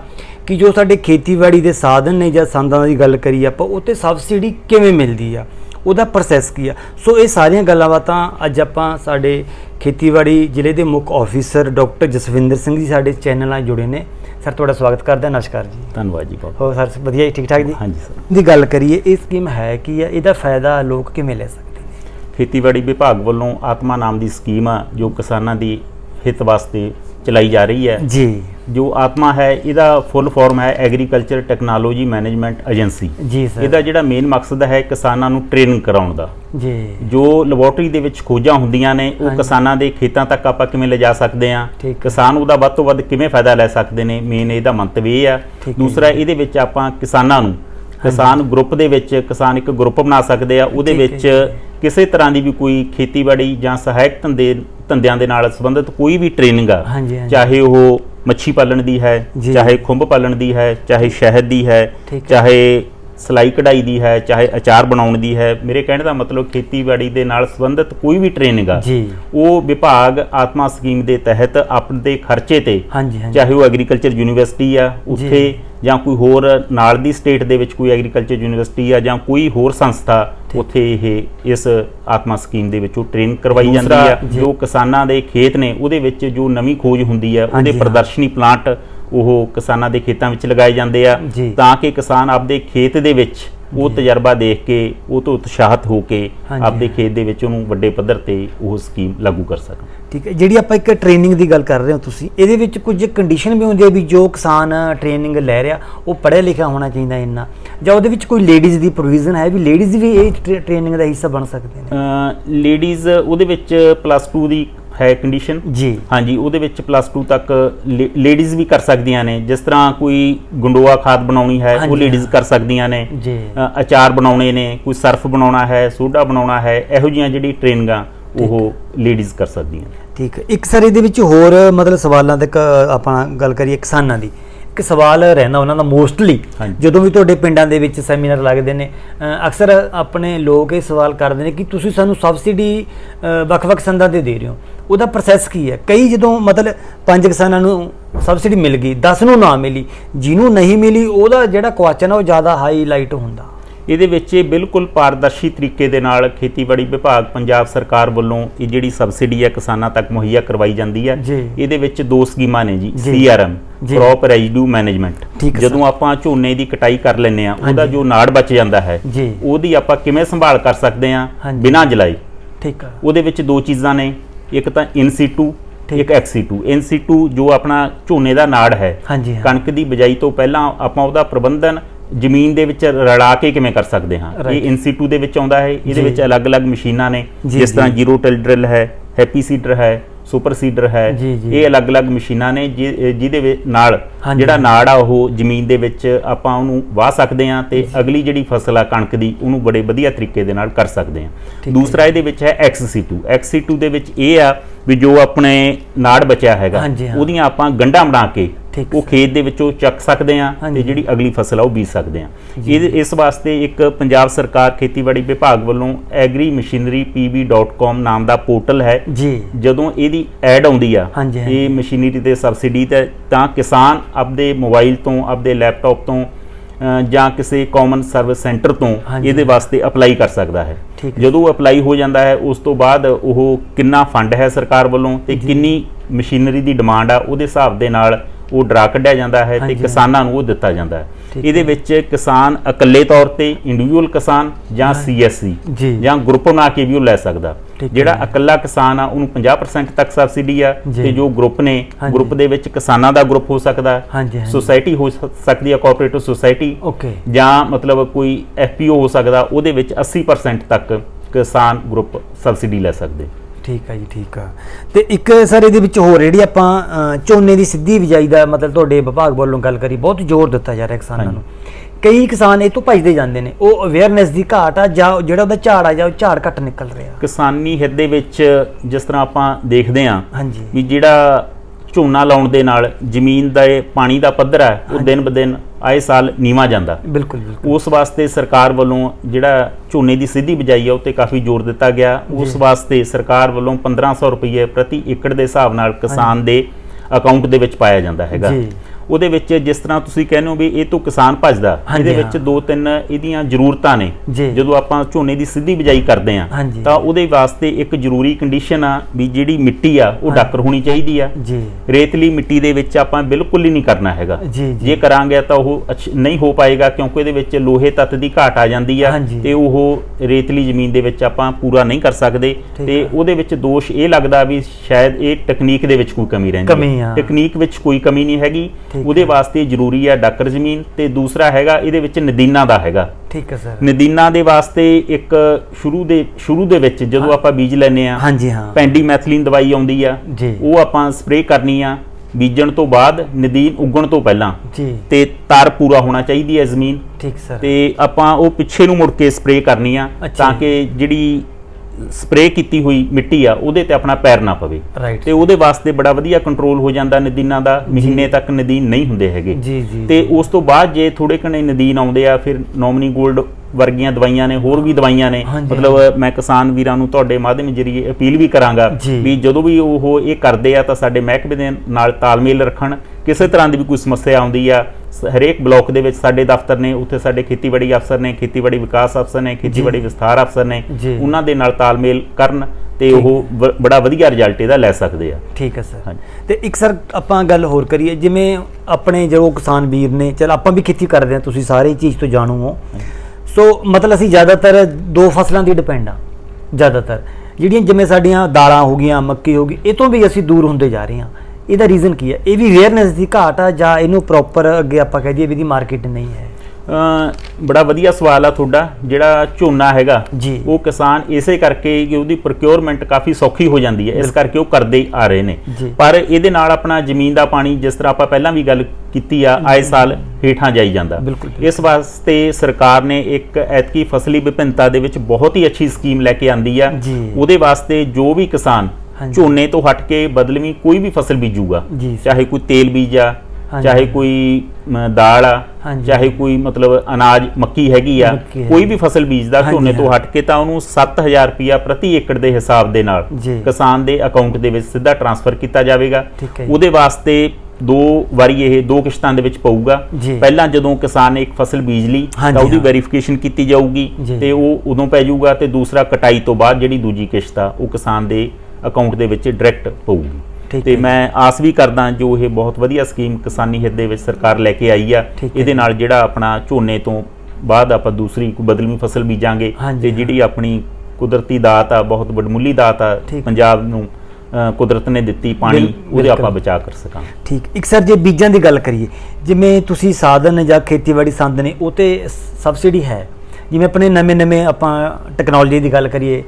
ਕਿ ਜੋ ਸਾਡੇ ਖੇਤੀਬਾੜੀ ਦੇ ਸਾਧਨ ਨੇ ਜਾਂ ਸੰਦਾਂ ਦੀ ਗੱਲ ਕਰੀਏ ਆਪਾਂ, ਉਹ ਤੇ ਸਬਸਿਡੀ ਕਿਵੇਂ ਮਿਲਦੀ ਆ? ਉਹਦਾ ਪ੍ਰੋਸੈਸ ਕੀ ਆ? ਸੋ ਇਹ ਸਾਰੀਆਂ ਗੱਲਾਂ ਬਾਤਾਂ ਅੱਜ ਆਪਾਂ ਸਾਡੇ ਖੇਤੀਬਾੜੀ ਜ਼ਿਲ੍ਹੇ ਦੇ ਮੁੱਖ ਆਫੀਸਰ ਡਾਕਟਰ ਜਸਵਿੰਦਰ ਸਿੰਘ ਜੀ ਸਾਡੇ ਚੈਨਲ ਨਾਲ ਜੁੜੇ ਨੇ। ਸਰ ਤੁਹਾਡਾ ਸਵਾਗਤ ਕਰਦੇ ਹਾਂ। ਨਮਸਕਾਰ ਜੀ। ਧੰਨਵਾਦ ਜੀ ਬਹੁਤ। ਹੋ ਸਰ ਵਧੀਆ ਜੀ? ਠੀਕ ਠਾਕ ਜੀ? ਹਾਂਜੀ ਸਰ ਦੀ ਗੱਲ ਕਰੀਏ ਇਹ ਸਕੀਮ ਹੈ ਕੀ ਆ? ਇਹਦਾ ਫਾਇਦਾ ਲੋਕ ਕਿਵੇਂ ਲੈ ਸਕਦੇ? ਨੇ ਖੇਤੀਬਾੜੀ ਵਿਭਾਗ ਵੱਲੋਂ ਆਤਮਾ ਨਾਮ ਦੀ ਸਕੀਮ ਆ ਜੋ ਕਿਸਾਨਾਂ ਦੀ ਹਿੱਤ ਵਾਸਤੇ ਚਲਾਈ ਜਾ ਰਹੀ ਹੈ। ਜੀ। ਜੋ ਆਤਮਾ ਹੈ ਇਹਦਾ ਫੁੱਲ ਫਾਰਮ ਹੈ ਐਗਰੀਕਲਚਰ ਟੈਕਨੋਲੋਜੀ ਮੈਨੇਜਮੈਂਟ ਏਜੰਸੀ ਜੀ ਸਰ ਇਹਦਾ ਜਿਹੜਾ ਮੇਨ ਮਕਸਦ ਹੈ ਕਿਸਾਨਾਂ ਨੂੰ ਟ੍ਰੇਨਿੰਗ ਕਰਾਉਣ ਦਾ। ਜੀ। ਜੋ ਲੈਬੋਰਟਰੀ ਦੇ ਵਿੱਚ ਖੋਜਾਂ ਹੁੰਦੀਆਂ ਨੇ ਉਹ। ਕਿਸਾਨਾਂ ਦੇ ਖੇਤਾਂ ਤੱਕ ਆਪਾਂ ਕਿਵੇਂ ਲਿਜਾ ਸਕਦੇ ਹੈ। ਕਿਸਾਨ ਉਹਦਾ ਵੱਧ ਤੋਂ ਵੱਧ ਕਿਵੇਂ ਫਾਇਦਾ ਲੈ ਸਕਦੇ ਨੇ? ਮੇਨ ਇਹਦਾ ਮੰਤਵ ਇਹ ਆ। ਦੂਸਰਾ ਇਹਦੇ ਵਿੱਚ ਆਪਾਂ ਕਿਸਾਨਾਂ ਨੂੰ ਕਿਸਾਨ ਗਰੁੱਪ ਦੇ ਵਿੱਚ ਕਿਸਾਨ ਇੱਕ ਗਰੁੱਪ ਬਣਾ ਸਕਦੇ ਆ। ਉਹਦੇ ਵਿੱਚ। ਕਿਸੇ ਤਰ੍ਹਾਂ ਦੀ ਵੀ ਕੋਈ ਖੇਤੀਬਾੜੀ ਜਾਂ ਸਹਾਇਕ ਧੰਦੇ ਧੰਦਿਆਂ ਦੇ ਨਾਲ ਸੰਬੰਧਿਤ ਕੋਈ ਵੀ ਟ੍ਰੇਨਿੰਗ ਆ ਹਾਂਜੀ, ਹਾਂਜੀ। ਚਾਹੇ ਉਹ ਮੱਛੀ ਪਾਲਣ ਦੀ ਹੈ ਜੀ। ਚਾਹੇ ਖੁੰਭ ਪਾਲਣ ਦੀ ਹੈ ਚਾਹੇ ਸ਼ਹਿਦ ਦੀ ਹੈ ਠੀਕ ਹੈ। ਚਾਹੇ ਸਲਾਈ ਕਢਾਈ ਦੀ ਹੈ ਚਾਹੇ ਅਚਾਰ ਬਣਾਉਣ ਦੀ ਹੈ ਮੇਰੇ ਕਹਿਣ ਦਾ ਮਤਲਬ ਖੇਤੀਬਾੜੀ ਦੇ ਨਾਲ ਸੰਬੰਧਿਤ ਕੋਈ ਵੀ ਟ੍ਰੇਨਿੰਗ ਆ ਜੀ ਉਹ ਵਿਭਾਗ ਆਤਮਾ ਸਕੀਮ ਦੇ ਤਹਿਤ ਆਪਣੇ ਖਰਚੇ ਤੇ ਚਾਹੇ ਉਹ ਐਗਰੀਕਲਚਰ ਯੂਨੀਵਰਸਿਟੀ ਆ ਉੱਥੇ ਜਾਂ ਕੋਈ ਹੋਰ ਨਾਲ ਦੀ ਸਟੇਟ ਦੇ ਵਿੱਚ ਕੋਈ ਐਗਰੀਕਲਚਰ ਯੂਨੀਵਰਸਿਟੀ ਆ ਜਾਂ ਕੋਈ ਹੋਰ ਸੰਸਥਾ ਉੱਥੇ ਇਹ ਇਸ ਆਤਮਾ ਸਕੀਮ ਦੇ ਵਿੱਚੋਂ ਟ੍ਰੇਨ ਕਰਵਾਈ ਜਾਂਦੀ ਆ ਜੀ। ਕਿਸਾਨਾਂ ਦੇ ਖੇਤ ਨੇ ਉਹਦੇ ਵਿੱਚ ਜੋ ਨਵੀਂ ਖੋਜ ਹੁੰਦੀ ਆ ਉਹਦੇ। ਪ੍ਰਦਰਸ਼ਨੀ ਪਲਾਂਟ ਉਹ ਕਿਸਾਨਾਂ ਦੇ ਖੇਤਾਂ ਵਿੱਚ ਲਗਾਏ ਜਾਂਦੇ ਆ। ਤਾਂ ਕਿ ਕਿਸਾਨ ਆਪਦੇ ਖੇਤ ਦੇ ਵਿੱਚ ਉਹ ਤਜਰਬਾ ਦੇਖ ਕੇ ਉਹ ਤੋਂ ਉਤਸ਼ਾਹਤ ਹੋ ਕੇ ਆਪਦੇ। ਖੇਤ ਦੇ ਵਿੱਚ ਉਹਨੂੰ ਵੱਡੇ ਪੱਧਰ ਤੇ ਉਹ ਸਕੀਮ ਲਾਗੂ ਕਰ ਸਕਣ। ਠੀਕ ਹੈ। ਜਿਹੜੀ ਆਪਾਂ ਇੱਕ ਟ੍ਰੇਨਿੰਗ ਦੀ ਗੱਲ ਕਰ ਰਹੇ ਹੋ ਤੁਸੀਂ ਇਹਦੇ ਵਿੱਚ ਕੁਝ ਕੰਡੀਸ਼ਨ ਵੀ ਹੁੰਦੀ ਹੈ ਵੀ ਜੋ ਕਿਸਾਨ ਟ੍ਰੇਨਿੰਗ ਲੈ ਰਿਹਾ ਉਹ ਪੜ੍ਹਿਆ ਲਿਖਿਆ ਹੋਣਾ ਚਾਹੀਦਾ ਇੰਨਾ। ਜਾਂ ਉਹਦੇ ਵਿੱਚ ਕੋਈ ਲੇਡੀਜ਼ ਦੀ ਪ੍ਰੋਵੀਜ਼ਨ ਹੈ ਵੀ ਲੇਡੀਜ਼ ਵੀ ਇਹ ਟ੍ਰੇਨਿੰਗ ਦਾ ਹਿੱਸਾ ਬਣ ਸਕਦੇ ਨੇ? ਲੇਡੀਜ਼ ਉਹਦੇ ਵਿੱਚ ਪਲੱਸ 2 ਦੀ ਹੈ ਕੰਡੀਸ਼ਨ ਜੀ। ਹਾਂਜੀ ਉਹਦੇ ਵਿੱਚ ਪਲੱਸ 2 ਤੱਕ ਲੇਡੀਜ਼ ਵੀ ਕਰ ਸਕਦੀਆਂ ਨੇ। ਜਿਸ ਤਰ੍ਹਾਂ ਕੋਈ ਗੰਡੋਆ ਖਾਦ ਬਣਾਉਣੀ ਹੈ ਉਹ ਲੇਡੀਜ਼। ਕਰ ਸਕਦੀਆਂ ਨੇ। ਜੀ। ਅਚਾਰ ਬਣਾਉਣੇ ਨੇ ਕੋਈ ਸਰਫ ਬਣਾਉਣਾ ਹੈ ਸੋਡਾ ਬਣਾਉਣਾ ਹੈ ਇਹੋ ਜਿਹੀਆਂ ਜਿਹੜੀ ਟ੍ਰੇਨਿੰਗਾਂ ਉਹ ਲੇਡੀਜ਼ ਕਰ ਸਕਦੀਆਂ ਠੀਕ। ਇੱਕ ਸਰ ਇਹਦੇ ਵਿੱਚ ਹੋਰ ਮਤਲਬ ਸਵਾਲਾਂ ਤੱਕ ਆਪਾਂ ਗੱਲ ਕਰੀਏ ਕਿਸਾਨਾਂ ਦੀ। ਇੱਕ ਸਵਾਲ ਰਹਿੰਦਾ ਉਹਨਾਂ ਦਾ ਮੋਸਟਲੀ। ਜਦੋਂ ਵੀ ਤੁਹਾਡੇ ਪਿੰਡਾਂ ਦੇ ਵਿੱਚ ਸੈਮੀਨਾਰ ਲੱਗਦੇ ਨੇ ਅਕਸਰ ਆਪਣੇ ਲੋਕ ਇਹ ਸਵਾਲ ਕਰਦੇ ਨੇ ਕਿ ਤੁਸੀਂ ਸਾਨੂੰ ਸਬਸਿਡੀ ਵੱਖ-ਵੱਖ ਸੰਦਾਂ ਤੇ ਦੇ ਰਹੇ ਹੋ। ਉਹਦਾ ਪ੍ਰੋਸੈਸ ਕੀ ਹੈ? ਕਈ ਜਦੋਂ ਮਤਲਬ ਪੰਜ ਕਿਸਾਨਾਂ ਨੂੰ ਸਬਸਿਡੀ ਮਿਲ ਗਈ 10 ਨੂੰ ਨਾ ਮਿਲੀ ਜਿਹਨੂੰ ਨਹੀਂ ਮਿਲੀ ਉਹਦਾ ਜਿਹੜਾ ਕੁਐਸਚਨ ਆ ਉਹ ਜ਼ਿਆਦਾ ਹਾਈਲਾਈਟ ਹੁੰਦਾ। ਇਹਦੇ ਵਿੱਚ ਇਹ ਬਿਲਕੁਲ ਪਾਰਦਰਸ਼ੀ ਤਰੀਕੇ ਦੇ ਨਾਲ ਖੇਤੀਬਾੜੀ ਵਿਭਾਗ ਪੰਜਾਬ ਸਰਕਾਰ ਵੱਲੋਂ ਇਹ ਜਿਹੜੀ ਸਬਸਿਡੀ ਹੈ ਕਿਸਾਨਾਂ ਤੱਕ ਮੁਹੱਈਆ ਕਰਵਾਈ ਜਾਂਦੀ ਹੈ। ਇਹਦੇ ਵਿੱਚ ਦੋ ਸਕੀਮਾਂ ਨੇ ਜੀ। ਸੀਆਰਐਮ। ਕ੍ਰੌਪ ਰੈਜ਼ਿਡਿਊ ਮੈਨੇਜਮੈਂਟ ਜਦੋਂ ਆਪਾਂ ਝੋਨੇ ਦੀ ਕਟਾਈ ਕਰ ਲੈਂਦੇ ਆ ਉਹਦਾ। ਜੋ ਨਾੜ ਬਚ ਜਾਂਦਾ ਹੈ। ਉਹਦੀ ਆਪਾਂ ਕਿਵੇਂ ਸੰਭਾਲ ਕਰ ਸਕਦੇ ਆ। ਬਿਨਾਂ ਜਲਾਈ ਠੀਕ ਆ ਉਹਦੇ ਵਿੱਚ ਦੋ ਚੀਜ਼ਾਂ ਨੇ ਇੱਕ ਤਾਂ ਇਨ ਸੀਟੂ। ਇੱਕ ਐਕਸ ਸੀਟੂ ਇਨ ਸੀਟੂ ਜੋ ਆਪਣਾ ਝੋਨੇ ਦਾ ਨਾੜ ਹਾਂ ਕਣਕ ਦੀ ਬਿਜਾਈ ਤੋਂ ਪਹਿਲਾਂ ਆਪਾਂ ਉਹਦਾ ਪ੍ਰਬੰਧਨ ਜ਼ਮੀਨ ਦੇ ਵਿੱਚ ਰਲਾ ਕੇ ਕਿਵੇਂ ਕਰ ਸਕਦੇ ਹਾਂ. ਇਹ ਇਨਸੀਟੂ ਦੇ ਵਿੱਚ ਆਉਂਦਾ ਹੈ ਇਹਦੇ। ਵਿੱਚ ਅਲੱਗ-ਅਲੱਗ ਮਸ਼ੀਨਾਂ ਨੇ ਜਿਸ ਤਰ੍ਹਾਂ। ਜ਼ੀਰੋ ਟਿਲ ਡਰਿਲ ਹੈ ਹੈਪੀ ਸੀਡਰ ਹੈ ਸੁਪਰ ਸੀਡਰ ਹੈ। ਇਹ ਅਲੱਗ-ਅਲੱਗ ਮਸ਼ੀਨਾਂ ਨੇ ਜਿਹਦੇ ਨਾਲ। ਜਿਹੜਾ ਨਾੜ ਆ ਉਹ ਜ਼ਮੀਨ ਦੇ ਵਿੱਚ ਆਪਾਂ ਉਹਨੂੰ ਵਾਹ ਸਕਦੇ ਹਾਂ ਤੇ ਅਗਲੀ ਜਿਹੜੀ ਫਸਲ ਆ ਕਣਕ ਦੀ ਉਹਨੂੰ ਬੜੇ ਵਧੀਆ ਤਰੀਕੇ ਦੇ ਨਾਲ ਕਰ ਸਕਦੇ ਹਾਂ। ਦੂਸਰਾ ਇਹਦੇ ਵਿੱਚ ਹੈ XC2 XC2 ਦੇ ਵਿੱਚ ਇਹ ਆ ਵੀ ਜੋ ਆਪਣੇ ਨਾੜ ਬਚਿਆ ਹੈਗਾ। ਉਹਦੀਆਂ ਆਪਾਂ ਗੰਢਾਂ ਬਣਾ ਕੇ ਉਹ ਖੇਤ ਦੇ ਵਿੱਚੋਂ ਚੱਕ ਸਕਦੇ ਆ। ਤੇ ਜਿਹੜੀ ਅਗਲੀ ਫਸਲ ਆ ਉਹ ਬੀਜ ਸਕਦੇ ਆ ਇਹ ਇਸ ਵਾਸਤੇ ਇੱਕ ਪੰਜਾਬ ਸਰਕਾਰ ਖੇਤੀਬਾੜੀ ਵਿਭਾਗ ਵੱਲੋਂ agrimachinerypb.com ਨਾਮ ਦਾ ਪੋਰਟਲ ਹੈ ਜੀ ਜਦੋਂ ਇਹਦੀ ਐਡ ਆਉਂਦੀ ਆ। ਇਹ ਮਸ਼ੀਨਰੀ ਤੇ ਸਬਸਿਡੀ ਤੇ ਤਾਂ ਕਿਸਾਨ ਆਪਦੇ ਮੋਬਾਈਲ ਤੋਂ ਆਪਦੇ ਲੈਪਟਾਪ ਤੋਂ ਜਾਂ ਕਿਸੇ ਕਾਮਨ ਸਰਵਿਸ ਸੈਂਟਰ ਤੋਂ। ਇਹਦੇ ਵਾਸਤੇ ਅਪਲਾਈ ਕਰ ਸਕਦਾ ਹੈ। ਜਦੋਂ ਅਪਲਾਈ ਹੋ ਜਾਂਦਾ ਹੈ ਉਸ ਤੋਂ ਬਾਅਦ ਉਹ ਕਿੰਨਾ ਫੰਡ ਹੈ ਸਰਕਾਰ ਵੱਲੋਂ ਤੇ ਕਿੰਨੀ ਮਸ਼ੀਨਰੀ ਦੀ ਡਿਮਾਂਡ ਆ ਉਹਦੇ ਹਿਸਾਬ ਦੇ ਨਾਲ ਉਹ ਡਰਾ ਕੱਢਿਆ ਜਾਂਦਾ ਹੈ ਤੇ ਕਿਸਾਨਾਂ ਨੂੰ ਉਹ ਦਿੱਤਾ ਜਾਂਦਾ ਹੈ ਇਹਦੇ ਵਿੱਚ ਕਿਸਾਨ ਇਕੱਲੇ ਤੌਰ ਤੇ ਇੰਡੀਵਿਜੂਅਲ ਕਿਸਾਨ ਜਾਂ ਸੀਐਸਸੀ ਜੀ। ਗਰੁੱਪ ਬਣਾ ਕੇ ਵੀ ਉਹ ਲੈ ਸਕਦਾ। ਜਿਹੜਾ ਇਕੱਲਾ ਕਿਸਾਨ ਆ ਉਹਨੂੰ 50% ਤੱਕ ਸਬਸਿਡੀ ਆ। ਤੇ ਜੋ ਗਰੁੱਪ ਨੇ। ਗਰੁੱਪ ਦੇ ਵਿੱਚ ਕਿਸਾਨਾਂ ਦਾ ਗਰੁੱਪ ਹੋ ਸਕਦਾ। ਸੁਸਾਇਟੀ ਹੋ ਸਕਦੀ ਹੈ ਕੋਆਪਰੇਟਿਵ ਸੁਸਾਇਟੀ ਜਾਂ ਮਤਲਬ ਕੋਈ ਐਫਪੀਓ ਹੋ ਸਕਦਾ ਉਹਦੇ ਵਿੱਚ 80% ਤੱਕ ਕਿਸਾਨ ਗਰੁੱਪ ਸਬਸਿਡੀ ਲੈ ਸਕਦੇ ਠੀਕ ਆ ਜੀ ਠੀਕ ਆ। ਤੇ ਇੱਕ ਸਰ ਇਹਦੇ ਵਿੱਚ ਹੋਰ ਜਿਹੜੀ ਆਪਾਂ ਅ, ਝੋਨੇ ਦੀ ਸਿੱਧੀ ਬਿਜਾਈ ਦਾ ਮਤਲਬ ਤੁਹਾਡੇ ਵਿਭਾਗ ਵੱਲੋਂ ਗੱਲ ਕਰੀ ਬਹੁਤ ਜ਼ੋਰ ਦਿੱਤਾ ਜਾ ਰਿਹਾ ਕਿਸਾਨਾਂ। ਨੂੰ। ਕਈ ਕਿਸਾਨ ਇਹ ਤੋਂ ਭੱਜਦੇ ਜਾਂਦੇ ਨੇ ਉਹ ਅਵੇਅਰਨੈਸ ਦੀ ਘਾਟ ਆ ਜਾਂ ਜਿਹੜਾ ਉਹਦਾ ਝਾੜ ਆ ਜਾਂ ਉਹ ਝਾੜ ਘੱਟ ਨਿਕਲ ਰਿਹਾ। ਕਿਸਾਨੀ ਹਿੱਤ ਦੇ ਵਿੱਚ ਜਿਸ ਤਰ੍ਹਾਂ ਆਪਾਂ ਦੇਖਦੇ ਹਾਂ ਹਾਂਜੀ। ਵੀ ਜਿਹੜਾ ਝੋਨਾ ਲਾਉਣ ਦੇ ਨਾਲ ਜ਼ਮੀਨ ਦਾ ਇਹ ਪਾਣੀ ਦਾ ਪੱਧਰ ਹੈ ਉਹ ਦਿਨ ਬ ਦਿਨ ਆਏ ਸਾਲ ਨੀਵਾ ਜਾਂਦਾ। ਬਿਲਕੁਲ ਬਿਲਕੁਲ। ਉਸ ਵਾਸਤੇ ਸਰਕਾਰ ਵੱਲੋਂ ਜਿਹੜਾ ਝੋਨੇ ਦੀ ਸਿੱਧੀ ਬਿਜਾਈ ਆ ਉੱਤੇ ਕਾਫੀ ਜ਼ੋਰ ਦਿੱਤਾ ਗਿਆ। ਉਸ ਵਾਸਤੇ ਸਰਕਾਰ ਵੱਲੋਂ 1500 ਰੁਪਏ ਪ੍ਰਤੀ ਏਕੜ ਦੇ ਹਿਸਾਬ ਨਾਲ ਕਿਸਾਨ ਦੇ ਅਕਾਊਂਟ ਦੇ ਵਿੱਚ ਪਾਇਆ ਜਾਂਦਾ ਹੈਗਾ। ਜੀ। ਉਹਦੇ ਵਿੱਚ ਜਿਸ ਤਰ੍ਹਾਂ ਤੁਸੀਂ ਕਹਿੰਦੇ ਹੋ ਵੀ ਇਹ ਤੋਂ ਕਿਸਾਨ ਭੱਜਦਾ ਇਹਦੇ ਵਿੱਚ ਹਾਂ। ਦੋ ਤਿੰਨ ਇਹਦੀਆਂ ਜ਼ਰੂਰਤਾਂ ਨੇ। ਜਦੋਂ ਆਪਾਂ ਝੋਨੇ ਦੀ ਸਿੱਧੀ ਬਿਜਾਈ ਕਰਦੇ ਆ। ਤਾਂ ਉਹਦੇ ਵਾਸਤੇ ਇੱਕ ਜ਼ਰੂਰੀ ਕੰਡੀਸ਼ਨ ਆ ਵੀ ਜਿਹੜੀ ਮਿੱਟੀ ਆ ਉਹ ਹਾਂ। ਡਾਕਰ ਹੋਣੀ ਚਾਹੀਦੀ ਆ ਜੀ ਰੇਤਲੀ ਮਿੱਟੀ ਦੇ ਵਿੱਚ ਆਪਾਂ ਬਿਲਕੁਲ ਹੀ ਨਹੀਂ ਕਰਨਾ ਹੈਗਾ ਜੀ, ਕਰਾਂਗੇ ਤਾਂ ਉਹ ਨਹੀਂ ਹੋ ਪਾਏਗਾ ਕਿਉਂਕਿ ਇਹਦੇ ਵਿੱਚ ਲੋਹੇ ਤੱਤ ਦੀ ਘਾਟ ਆ ਜਾਂਦੀ ਆ। ਤੇ ਉਹ ਰੇਤਲੀ ਜ਼ਮੀਨ ਦੇ ਵਿੱਚ ਆਪਾਂ ਪੂਰਾ ਨਹੀਂ ਕਰ ਸਕਦੇ ਤੇ। ਉਹਦੇ ਵਿੱਚ ਦੋਸ਼ ਇਹ ਲੱਗਦਾ ਵੀ ਸ਼ਾਇਦ ਇਹ ਟੈਕਨੀਕ ਦੇ ਵਿੱਚ ਕੋਈ ਕਮੀ ਰਹਿੰਦੀ ਆ। ਟੈਕਨੀਕ ਵਿੱਚ ਕੋਈ ਕਮੀ ਨਹੀਂ ਹੈਗੀ ਉਹਦੇ ਵਾਸਤੇ ਜ਼ਰੂਰੀ ਆ ਡਾਕਰ ਜ਼ਮੀਨ ਤੇ ਦੂਸਰਾ ਹੈਗਾ ਇਹਦੇ ਵਿੱਚ ਨਦੀਨਾ ਦਾ ਹੈਗਾ। ਠੀਕ ਹੈ ਸਰ। ਨਦੀਨਾ ਦੇ ਵਾਸਤੇ ਇੱਕ ਸ਼ੁਰੂ ਦੇ ਸ਼ੁਰੂ ਦੇ ਵਿੱਚ ਜਦੋਂ ਆਪਾਂ ਬੀਜ ਲੈਨੇ ਆ ਹਾਂਜੀ ਹਾਂ। ਪੈਂਡੀ ਮੈਥਲੀਨ ਦਵਾਈ ਆਉਂਦੀ ਆ। ਉਹ ਆਪਾਂ ਸਪਰੇਅ ਕਰਨੀ ਆ ਬੀਜਣ ਤੋਂ ਬਾਅਦ ਨਦੀਨ ਉਗਣ ਤੋਂ ਪਹਿਲਾਂ। ਜੀ। ਤੇ ਤਰ ਪੂਰਾ ਹੋਣਾ ਚਾਹੀਦੀ ਹੈ ਜ਼ਮੀਨ। ਠੀਕ ਸਰ। ਤੇ ਆਪਾਂ ਉਹ ਪਿੱਛੇ ਨੂੰ ਮੁੜ ਕੇ ਸਪਰੇਅ ਕਰਨੀ ਆ ਤਾਂ। ਕਿ ਜਿਹੜੀ ਸਪਰੇਅ ਕੀਤੀ ਹੋਈ ਮਿੱਟੀ ਆ ਉਹਦੇ ਤੇ ਆਪਣਾ ਪੈਰ ਨਾ ਪਵੇ। ਤੇ ਉਹਦੇ ਵਾਸਤੇ ਬੜਾ ਵਧੀਆ ਕੰਟਰੋਲ ਹੋ ਜਾਂਦਾ ਨਦੀਨਾਂ ਦਾ ਮਹੀਨੇ ਤੱਕ ਨਦੀਨ ਨਹੀਂ ਹੁੰਦੇ ਹੈਗੇ। ਜੀ ਜੀ ਤੇ ਉਸ ਤੋਂ ਬਾਅਦ ਜੇ ਥੋੜੇ ਕਣੇ ਨਦੀਨ ਆਉਂਦੇ ਆ ਫਿਰ ਨੋਮਨੀ 골ਡ ਵਰਗੀਆਂ ਦਵਾਈਆਂ ਨੇ ਹੋਰ ਵੀ ਦਵਾਈਆਂ ਨੇ। ਹਾਂਜੀ, ਮਤਲਬ ਮੈਂ ਕਿਸਾਨ ਵੀਰਾਂ ਨੂੰ ਤੁਹਾਡੇ ਮਾਧਿਅਮ ਜਰੀਏ ਅਪੀਲ ਵੀ ਕਰਾਂਗਾ ਜੀ। ਵੀ ਜਦੋਂ ਵੀ ਉਹ ਇਹ ਕਰਦੇ ਆ ਤਾਂ ਸਾਡੇ ਮਹਿਕਮੇ ਦੇ ਨਾਲ ਤਾਲਮੇਲ ਰੱਖਣ। ਕਿਸੇ ਤਰ੍ਹਾਂ ਦੀ ਵੀ ਕੋਈ ਸਮੱਸਿਆ ਆਉਂਦੀ ਆ ਹਰੇਕ ਬਲਾਕ ਦੇ ਵਿੱਚ ਸਾਡੇ ਦਫ਼ਤਰ ਨੇ ਉੱਥੇ ਸਾਡੇ ਖੇਤੀਬਾੜੀ ਅਫਸਰ ਨੇ ਖੇਤੀਬਾੜੀ ਵਿਕਾਸ ਅਫਸਰ ਨੇ ਖੇਤੀਬਾੜੀ ਵਿਸਥਾਰ ਅਫਸਰ ਨੇ। ਉਹਨਾਂ ਦੇ ਨਾਲ ਤਾਲਮੇਲ ਕਰਨ ਤੇ ਉਹ ਬੜਾ ਵਧੀਆ ਰਿਜ਼ਲਟ ਇਹਦਾ ਲੈ ਸਕਦੇ ਆ। ਠੀਕ ਹੈ ਸਰ। ਤੇ ਇੱਕ ਸਰ ਆਪਾਂ ਗੱਲ ਹੋਰ ਕਰੀਏ ਜਿਵੇਂ ਆਪਣੇ ਜੋ ਕਿਸਾਨ ਵੀਰ ਨੇ ਚਲ ਆਪਾਂ ਵੀ ਖੇਤੀ ਕਰਦੇ ਹਾਂ ਤੁਸੀਂ ਸਾਰੇ ਚੀਜ਼ ਤੋਂ ਜਾਣੂ ਹੋ। ਸੋ ਮਤਲਬ ਅਸੀਂ ਜ਼ਿਆਦਾਤਰ ਦੋ ਫਸਲਾਂ ਦੀ ਡਿਪੈਂਡ ਆ ਜ਼ਿਆਦਾਤਰ। ਜਿਹੜੀਆਂ ਜਿਵੇਂ ਸਾਡੀਆਂ ਦਾਲਾਂ ਹੋ ਗਈਆਂ ਮੱਕੀ ਹੋ ਗਈ ਇਹ ਤੋਂ ਵੀ ਅਸੀਂ ਦੂਰ ਹੁੰਦੇ ਜਾ ਰਹੇ ਹਾਂ। ਇਹਦਾ ਰੀਜ਼ਨ ਕੀ ਹੈ ਇਹ ਵੀ ਅਵੇਅਰਨੈਸ ਦੀ ਘਾਟ ਆ ਜਾਂ ਇਹਨੂੰ ਪ੍ਰੋਪਰ ਅੱਗੇ ਆਪਾਂ ਕਹਿ ਦਈਏ ਵੀ ਇਹਦੀ ਮਾਰਕੀਟ ਨਹੀਂ ਹੈ ਅ ਬੜਾ ਵਧੀਆ ਸਵਾਲ ਆ ਤੁਹਾਡਾ ਜਿਹੜਾ ਝੋਨਾ ਹੈਗਾ। ਉਹ ਕਿਸਾਨ ਇਸੇ ਕਰਕੇ ਕਿ ਉਹਦੀ ਪ੍ਰੋਕਿਉਰਮੈਂਟ ਕਾਫੀ ਸੌਖੀ ਹੋ ਜਾਂਦੀ ਹੈ ਇਸ ਕਰਕੇ ਉਹ ਕਰਦੇ ਆ ਰਹੇ ਨੇ। ਪਰ ਇਹਦੇ ਨਾਲ ਆਪਣਾ ਜ਼ਮੀਨ ਦਾ ਪਾਣੀ ਜਿਸ ਤਰ੍ਹਾਂ ਆਪਾਂ ਪਹਿਲਾਂ ਵੀ ਗੱਲ ਕੀਤੀ ਆ ਆਏ ਸਾਲ ਹੇਠਾਂ ਜਾਈ ਜਾਂਦਾ। ਇਸ ਵਾਸਤੇ ਸਰਕਾਰ ਨੇ ਇੱਕ ਐਤਕੀ ਫਸਲੀ ਵਿਭਿੰਨਤਾ ਦੇ ਵਿੱਚ ਬਹੁਤ ਹੀ ਅੱਛੀ ਸਕੀਮ ਲੈ ਕੇ ਆਂਦੀ ਆ। ਉਹਦੇ ਵਾਸਤੇ ਜੋ ਵੀ ਕਿਸਾਨ। ਝੋਨੇ ਤੋਂ ਹਟ ਕੇ ਬਦਲਵੀਂ ਕੋਈ ਵੀ ਫਸਲ ਬੀਜੂਗਾ। ਚਾਹੇ ਕੋਈ ਤੇਲ ਬੀਜ। ਚਾਹੇ ਕੋਈ ਦਾਲ ਆ। ਚਾਹੇ ਕੋਈ ਮਤਲਬ ਅਨਾਜ ਮੱਕੀ ਹੈਗੀ ਆ। ਕੋਈ ਵੀ ਫਸਲ ਬੀਜਦਾ ਝੋਨੇ ਤੋਂ। ਹਟ ਕੇ ਤਾਂ ਉਹਨੂੰ 7000 ਰੁਪਿਆ ਪ੍ਰਤੀ ਏਕੜ ਦੇ ਹਿਸਾਬ ਦੇ ਨਾਲ। ਕਿਸਾਨ ਦੇ ਅਕਾਊਂਟ ਦੇ ਵਿੱਚ ਸਿੱਧਾ ਟਰਾਂਸਫਰ ਕੀਤਾ ਜਾਵੇਗਾ। ਉਹਦੇ ਵਾਸਤੇ ਦੋ ਵਾਰੀ ਇਹ ਦੋ ਕਿਸ਼ਤਾਂ ਦੇ ਵਿੱਚ ਪਊਗਾ। ਪਹਿਲਾਂ ਜਦੋਂ ਕਿਸਾਨ ਨੇ ਇੱਕ ਫਸਲ ਬੀਜ ਲਈ ਤਾਂ ਉਹਦੀ। ਵੈਰੀਫਿਕੇਸ਼ਨ ਕੀਤੀ ਜਾਊਗੀ। ਤੇ ਉਹ ਉਦੋਂ ਪੈ ਜਾਊਗਾ ਤੇ ਦੂਸਰਾ ਕਟਾਈ ਤੋਂ ਬਾਅਦ ਜਿਹੜੀ ਦੂਜੀ ਕਿਸ਼ਤ ਆ ਉਹ ਕਿਸਾਨ ਦੇ ਅਕਾਊਂਟ ਦੇ ਵਿੱਚ ਡਾਇਰੈਕਟ ਪਊਗੀ ਤੇ। ਮੈਂ ਆਸ ਵੀ ਕਰਦਾ ਜੋ ਇਹ ਬਹੁਤ ਵਧੀਆ ਸਕੀਮ ਕਿਸਾਨੀ ਹਿੱਤ ਦੇ ਵਿੱਚ ਸਰਕਾਰ ਲੈ ਕੇ ਆਈ ਆ ਇਹਦੇ। ਨਾਲ ਜਿਹੜਾ ਆਪਣਾ ਝੋਨੇ ਤੋਂ ਬਾਅਦ ਆਪਾਂ ਦੂਸਰੀ ਕੋਈ ਬਦਲਵੀਂ ਫਸਲ ਬੀਜਾਂਗੇ ਤੇ ਜਿਹੜੀ ਆਪਣੀ ਕੁਦਰਤੀ ਦਾਤ ਆ ਬਹੁਤ ਵਡਮੁੱਲੀ ਦਾਤ ਆ। ਪੰਜਾਬ ਨੂੰ ਕੁਦਰਤ ਨੇ ਦਿੱਤੀ ਪਾਣੀ ਉਹਦੇ ਆਪਾਂ। ਬਚਾ ਕਰ ਸਕਾਂਗੇ ਠੀਕ ਇੱਕ ਸਰ ਜੇ ਬੀਜਾਂ ਦੀ ਗੱਲ ਕਰੀਏ ਜਿਵੇਂ ਤੁਸੀਂ ਸਾਧਨ ਜਾਂ ਖੇਤੀਬਾੜੀ ਸੰਦ ਨੇ ਉਹ ਤੇ ਸਬਸਿਡੀ ਹੈ ਜਿਵੇਂ ਆਪਣੇ ਨਵੇਂ-ਨਵੇਂ ਆਪਾਂ ਟੈਕਨੋਲੋਜੀ ਦੀ ਗੱਲ ਕਰੀਏ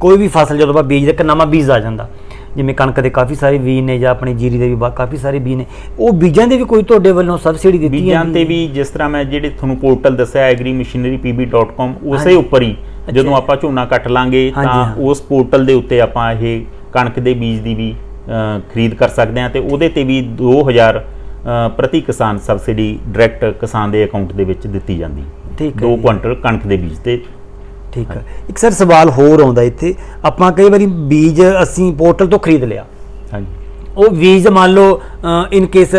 ਕੋਈ ਵੀ ਫਸਲ ਜਦੋਂ ਆਪਾਂ ਬੀਜਦੇ ਇੱਕ ਨਵਾਂ ਬੀਜ ਆ ਜਾਂਦਾ ਜਿਵੇਂ ਕਣਕ ਦੇ ਕਾਫੀ ਸਾਰੇ ਬੀਜ ਨੇ ਜਾਂ ਆਪਣੀ ਜੀਰੀ ਦੇ ਵੀ ਬਾ- ਕਾਫੀ ਸਾਰੇ ਬੀਜ ਨੇ ਉਹ ਬੀਜਾਂ ਦੇ ਵੀ ਕੋਈ ਤੁਹਾਡੇ ਵੱਲੋਂ ਸਬਸਿਡੀ ਦਿੱਤੀ ਬੀਜਾਂ ਜਾਂਦੀ ਤੇ ਹੈ? ਵੀ ਜਿਸ ਤਰ੍ਹਾਂ ਮੈਂ ਜਿਹੜੇ ਤੁਹਾਨੂੰ ਪੋਰਟਲ ਦੱਸਿਆ agrimachinerypb.com ਉਸੇ। ਉੱਪਰ ਹੀ ਜਦੋਂ। ਆਪਾਂ ਝੋਨਾ ਕੱਟ ਲਾਂਗੇ ਤਾਂ। ਉਸ ਪੋਰਟਲ ਦੇ ਉੱਤੇ ਆਪਾਂ ਇਹ ਕਣਕ ਦੇ ਬੀਜ ਦੀ ਵੀ ਖਰੀਦ ਕਰ ਸਕਦੇ ਹਾਂ ਤੇ ਉਹਦੇ ਤੇ ਵੀ 2000 ਅ, ਪ੍ਰਤੀ ਕਿਸਾਨ ਸਬਸਿਡੀ ਡਾਇਰੈਕਟ ਕਿਸਾਨ ਦੇ ਅਕਾਊਂਟ ਦੇ ਵਿੱਚ ਦਿੱਤੀ ਜਾਂਦੀ ਠੀਕ ਹੈ 2 ਜੀ। ਕੁਇੰਟਲ ਕਣਕ ਦੇ ਬੀਜ ਤੇ। ਠੀਕ ਹੈ। ਇੱਕ ਸਰ ਸਵਾਲ ਹੋਰ ਆਉਂਦਾ ਇੱਥੇ। ਆਪਾਂ ਕਈ ਵਾਰੀ ਬੀਜ ਅਸੀਂ ਪੋਰਟਲ ਤੋਂ ਖਰੀਦ ਲਿਆ। ਹਾਂਜੀ। ਉਹ ਬੀਜ ਮੰਨ ਲਓ ਇਨ ਕੇਸ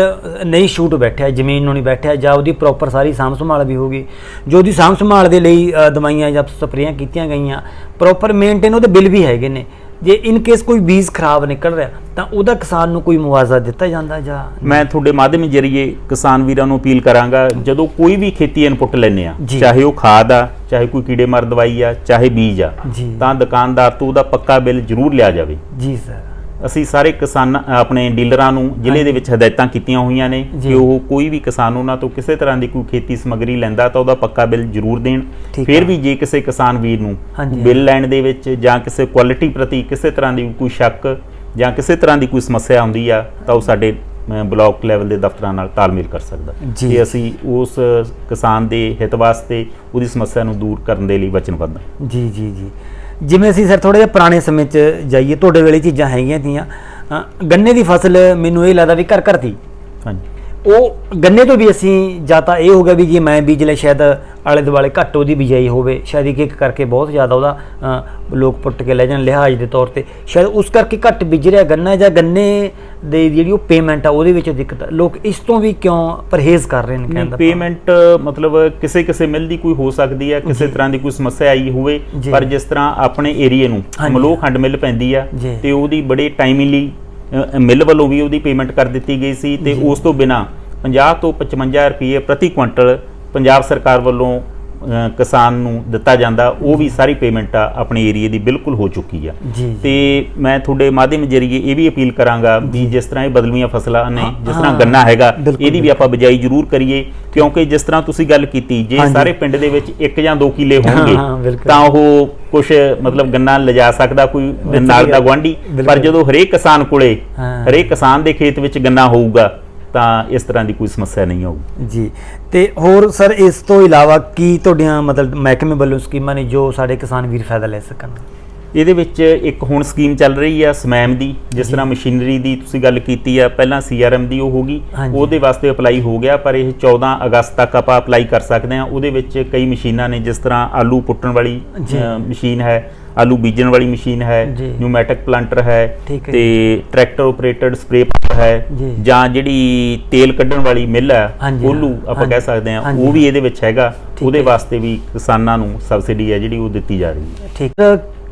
ਨਹੀਂ ਸ਼ੂਟ ਬੈਠਿਆ ਜ਼ਮੀਨ ਨੂੰ ਨਹੀਂ ਬੈਠਿਆ ਜਾਂ ਉਹਦੀ ਪ੍ਰੋਪਰ ਸਾਰੀ ਸਾਂਭ ਸੰਭਾਲ ਵੀ ਹੋਗੀ ਜੋ ਉਹਦੀ ਸਾਂਭ ਸੰਭਾਲ ਦੇ ਲਈ ਦਵਾਈਆਂ ਜਾਂ ਸਪਰੇਆਂ ਕੀਤੀਆਂ ਗਈਆਂ ਪ੍ਰੋਪਰ ਮੇਨਟੇਨ ਉਹਦੇ ਬਿੱਲ ਵੀ ਹੈਗੇ ਨੇ। ਜੇ ਇਨ ਕੇਸ ਕੋਈ ਬੀਜ ਖਰਾਬ ਨਿਕਲ ਰਿਹਾ ਤਾਂ ਉਹਦਾ ਕਿਸਾਨ ਨੂੰ ਕੋਈ ਮੁਆਵਜ਼ਾ ਦਿੱਤਾ ਜਾਂਦਾ ਜਾਂ ਮੈਂ ਤੁਹਾਡੇ ਮਾਧਿਅਮ ਜਰੀਏ ਕਿਸਾਨ ਵੀਰਾਂ ਨੂੰ ਅਪੀਲ ਕਰਾਂਗਾ ਜਦੋਂ ਕੋਈ ਵੀ ਖੇਤੀ ਇਨਪੁੱਟ ਲੈਨੇ ਆ। ਚਾਹੇ ਉਹ ਖਾਦ ਆ ਚਾਹੇ ਕੋਈ ਕੀੜੇ ਮਾਰ ਦਵਾਈ ਆ ਚਾਹੇ ਬੀਜ ਆ। ਤਾਂ ਦੁਕਾਨਦਾਰ ਤੋਂ ਉਹਦਾ ਪੱਕਾ ਬਿੱਲ ਜ਼ਰੂਰ ਲਿਆ ਜਾਵੇ ਜੀ ਸਰ ਅਸੀਂ ਸਾਰੇ ਕਿਸਾਨ ਆਪਣੇ ਡੀਲਰਾਂ ਨੂੰ ਜ਼ਿਲ੍ਹੇ ਦੇ ਵਿੱਚ ਹਦਾਇਤਾਂ ਕੀਤੀਆਂ ਹੋਈਆਂ ਨੇ। ਕਿ ਉਹ ਕੋਈ ਵੀ ਕਿਸਾਨ ਉਹਨਾਂ ਤੋਂ ਕਿਸੇ ਤਰ੍ਹਾਂ ਦੀ ਕੋਈ ਖੇਤੀ ਸਮੱਗਰੀ ਲੈਂਦਾ ਤਾਂ ਉਹਦਾ ਪੱਕਾ ਬਿੱਲ ਜ਼ਰੂਰ ਦੇਣ ਫਿਰ। ਵੀ ਜੇ ਕਿਸੇ ਕਿਸਾਨ ਵੀਰ ਨੂੰ। ਬਿੱਲ ਲੈਣ ਦੇ ਵਿੱਚ ਜਾਂ ਕਿਸੇ ਕੁਆਲਿਟੀ ਪ੍ਰਤੀ ਕਿਸੇ ਤਰ੍ਹਾਂ ਦੀ ਕੋਈ ਸ਼ੱਕ ਜਾਂ ਕਿਸੇ ਤਰ੍ਹਾਂ ਦੀ ਕੋਈ ਸਮੱਸਿਆ ਆਉਂਦੀ ਆ ਤਾਂ ਉਹ ਸਾਡੇ ਬਲਾਕ ਲੈਵਲ ਦੇ ਦਫ਼ਤਰਾਂ ਨਾਲ ਤਾਲਮੇਲ ਕਰ ਸਕਦਾ ਜੀ। ਅਸੀਂ ਉਸ ਕਿਸਾਨ ਦੇ ਹਿੱਤ ਵਾਸਤੇ ਉਹਦੀ ਸਮੱਸਿਆ ਨੂੰ ਦੂਰ ਕਰਨ ਦੇ ਲਈ ਵਚਨਬੱਧ ਹਾਂ ਜੀ ਜੀ ਜੀ ਜਿਵੇਂ ਅਸੀਂ ਸਰ ਥੋੜੇ ਜਿਹਾ ਪੁਰਾਣੇ ਸਮੇਂ 'ਚ ਜਾਈਏ, ਤੁਹਾਡੇ ਵੇਲੇ ਚੀਜ਼ਾਂ ਹੈਗੀਆਂ ਤੀਆਂ ਗੰਨੇ ਦੀ ਫਸਲ ਮੈਨੂੰ ਇਹ ਲੱਗਦਾ ਵੀ ਘਰ ਘਰ ਦੀ ਹਾਂਜੀ। ਉਹ ਗੰਨੇ ਤੋਂ ਵੀ ਅਸੀਂ ਜਾਂ ਤਾਂ ਇਹ ਹੋ ਗਿਆ ਵੀ ਜੇ ਮੈਂ ਬੀਜ ਲਿਆ ਸ਼ਾਇਦ ਆਲੇ ਦੁਆਲੇ ਘੱਟ ਉਹਦੀ ਬਿਜਾਈ ਹੋਵੇ ਸ਼ਾਇਦ ਇੱਕ ਇੱਕ ਕਰਕੇ ਬਹੁਤ ਜ਼ਿਆਦਾ ਉਹਦਾ ਲੋਕ ਪੁੱਟ ਕੇ ਲੈ ਜਾਣ ਲਿਹਾਜ਼ ਦੇ ਤੌਰ ਤੇ ਸ਼ਾਇਦ ਉਸ ਕਰਕੇ ਘੱਟ ਬੀਜ ਰਿਹਾ ਗੰਨਾ ਜਾਂ ਗੰਨੇ ਦੇ ਜਿਹੜੀ ਉਹ ਪੇਮੈਂਟ ਆ ਉਹਦੇ ਵਿੱਚ ਦਿੱਕਤ ਆ। ਲੋਕ ਇਸ ਤੋਂ ਵੀ ਕਿਉਂ ਪਰਹੇਜ਼ ਕਰ ਰਹੇ ਨੇ ਕਹਿੰਦਾ ਪੇਮੈਂਟ ਮਤਲਬ ਕਿਸੇ ਕਿਸੇ ਮਿਲ ਦੀ ਕੋਈ ਹੋ ਸਕਦੀ ਹੈ ਕਿਸੇ ਤਰ੍ਹਾਂ ਦੀ ਕੋਈ ਸਮੱਸਿਆ ਆਈ ਹੋਵੇ। ਪਰ ਜਿਸ ਤਰ੍ਹਾਂ ਆਪਣੇ ਏਰੀਏ ਨੂੰ। ਮਲੋਹ ਖੰਡ ਮਿਲ ਪੈਂਦੀ ਆ। ਤੇ ਉਹਦੀ ਬੜੇ ਟਾਈਮਲੀ ਮਿਲ ਵੱਲੋਂ ਵੀ ਉਹਦੀ ਪੇਮੈਂਟ ਕਰ ਦਿੱਤੀ ਗਈ ਸੀ ਤੇ ਉਸ ਤੋਂ ਬਿਨਾ 50 ਤੋਂ 55 ਰੁਪਏ ਪ੍ਰਤੀ ਕੁਇੰਟਲ ਪੰਜਾਬ ਸਰਕਾਰ ਵੱਲੋਂ ਕਿਸਾਨ ਨੂੰ ਦਿੱਤਾ ਜਾਂਦਾ ਉਹ ਵੀ ਸਾਰੀ ਪੇਮੈਂਟ ਆ ਆਪਣੇ ਏਰੀਏ ਦੀ ਬਿਲਕੁਲ ਹੋ ਚੁੱਕੀ ਆ ਤੇ ਮੈਂ ਤੁਹਾਡੇ ਮਾਧਿਅਮ ਜਰੀਏ ਇਹ ਵੀ ਅਪੀਲ ਕਰਾਂਗਾ ਵੀ ਜਿਸ ਤਰ੍ਹਾਂ ਇਹ ਬਦਲਵੀਆਂ ਫਸਲਾਂ ਨੇ ਜਿਸ ਤਰ੍ਹਾਂ ਗੰਨਾ ਹੈਗਾ ਇਹਦੀ ਵੀ ਆਪਾਂ ਬਿਜਾਈ ਜ਼ਰੂਰ ਕਰੀਏ ਕਿਉਂਕਿ ਜਿਸ ਤਰ੍ਹਾਂ ਤੁਸੀਂ ਗੱਲ ਕੀਤੀ ਜੇ। ਸਾਰੇ ਪਿੰਡ ਦੇ ਵਿੱਚ ਇੱਕ ਜਾਂ ਦੋ ਕਿੱਲੇ ਹੋਣਗੇ। ਤਾਂ ਉਹ ਕੁਝ ਮਤਲਬ ਗੰਨਾ ਲਿਜਾ ਸਕਦਾ ਕੋਈ ਨਾਲ ਦਾ ਗੁਆਂਢੀ ਪਰ। ਜਦੋਂ ਹਰੇਕ ਕਿਸਾਨ ਕੋਲੇ। ਹਰੇਕ ਕਿਸਾਨ ਦੇ ਖੇਤ ਵਿੱਚ ਗੰਨਾ ਹੋਊਗਾ ਤਾਂ ਇਸ ਤਰ੍ਹਾਂ ਦੀ ਕੋਈ ਸਮੱਸਿਆ ਨਹੀਂ ਹੋਊਗੀ ਜੀ। ਤੇ ਹੋਰ ਸਰ ਇਸ ਤੋਂ ਇਲਾਵਾ ਕੀ ਤੁਹਾਡੀਆਂ ਮਤਲਬ ਮਹਿਕਮੇ ਵੱਲੋਂ ਸਕੀਮਾਂ ਨੇ ਜੋ ਸਾਡੇ ਕਿਸਾਨ ਵੀਰ ਫਾਇਦਾ ਲੈ ਸਕਣ? ਇਹਦੇ ਵਿੱਚ ਇੱਕ ਹੁਣ ਸਕੀਮ ਚੱਲ ਰਹੀ ਆ ਸਮੈਮ ਦੀ ਜਿਸ ਤਰ੍ਹਾਂ ਮਸ਼ੀਨਰੀ ਦੀ ਤੁਸੀਂ ਗੱਲ ਕੀਤੀ ਆ ਪਹਿਲਾਂ ਸੀਆਰਐਮ ਦੀ ਉਹ ਹੋਗੀ ਹਾਂਜੀ। ਉਹਦੇ ਵਾਸਤੇ ਅਪਲਾਈ ਹੋ ਗਿਆ ਪਰ ਇਹ 14 ਅਗਸਤ ਤੱਕ ਆਪਾਂ ਅਪਲਾਈ ਕਰ ਸਕਦੇ ਆ। ਉਹਦੇ ਵਿੱਚ ਕਈ ਮਸ਼ੀਨਾਂ ਨੇ ਜਿਸ ਤਰ੍ਹਾਂ ਆਲੂ ਪੁੱਟਣ ਵਾਲੀ ਮਸ਼ੀਨ ਹੈ। ਆਲੂ ਬੀਜਣ ਵਾਲੀ ਮਸ਼ੀਨ ਹੈ। ਨਿਊਮੈਟਿਕ ਪਲਾਂਟਰ ਹੈ ਤੇ ਟਰੈਕਟਰ ਆਪਰੇਟਡ ਸਪਰੇ ਪੰਪ ਹੈ ਜੀ। ਜਿਹੜੀ ਤੇਲ ਕੱਢਣ ਵਾਲੀ ਮਿੱਲ ਹੈ ਹਾਂ, ਆਪਾਂ ਕਹਿ ਸਕਦੇ ਆ। ਉਹ ਵੀ ਇਹਦੇ ਵਿੱਚ ਹੈਗਾ ਉਹਦੇ। ਵਾਸਤੇ ਵੀ ਕਿਸਾਨਾਂ ਨੂੰ ਸਬਸਿਡੀ ਹੈ ਜਿਹੜੀ ਉਹ ਦਿੱਤੀ ਜਾ ਰਹੀ ਹੈ ਠੀਕ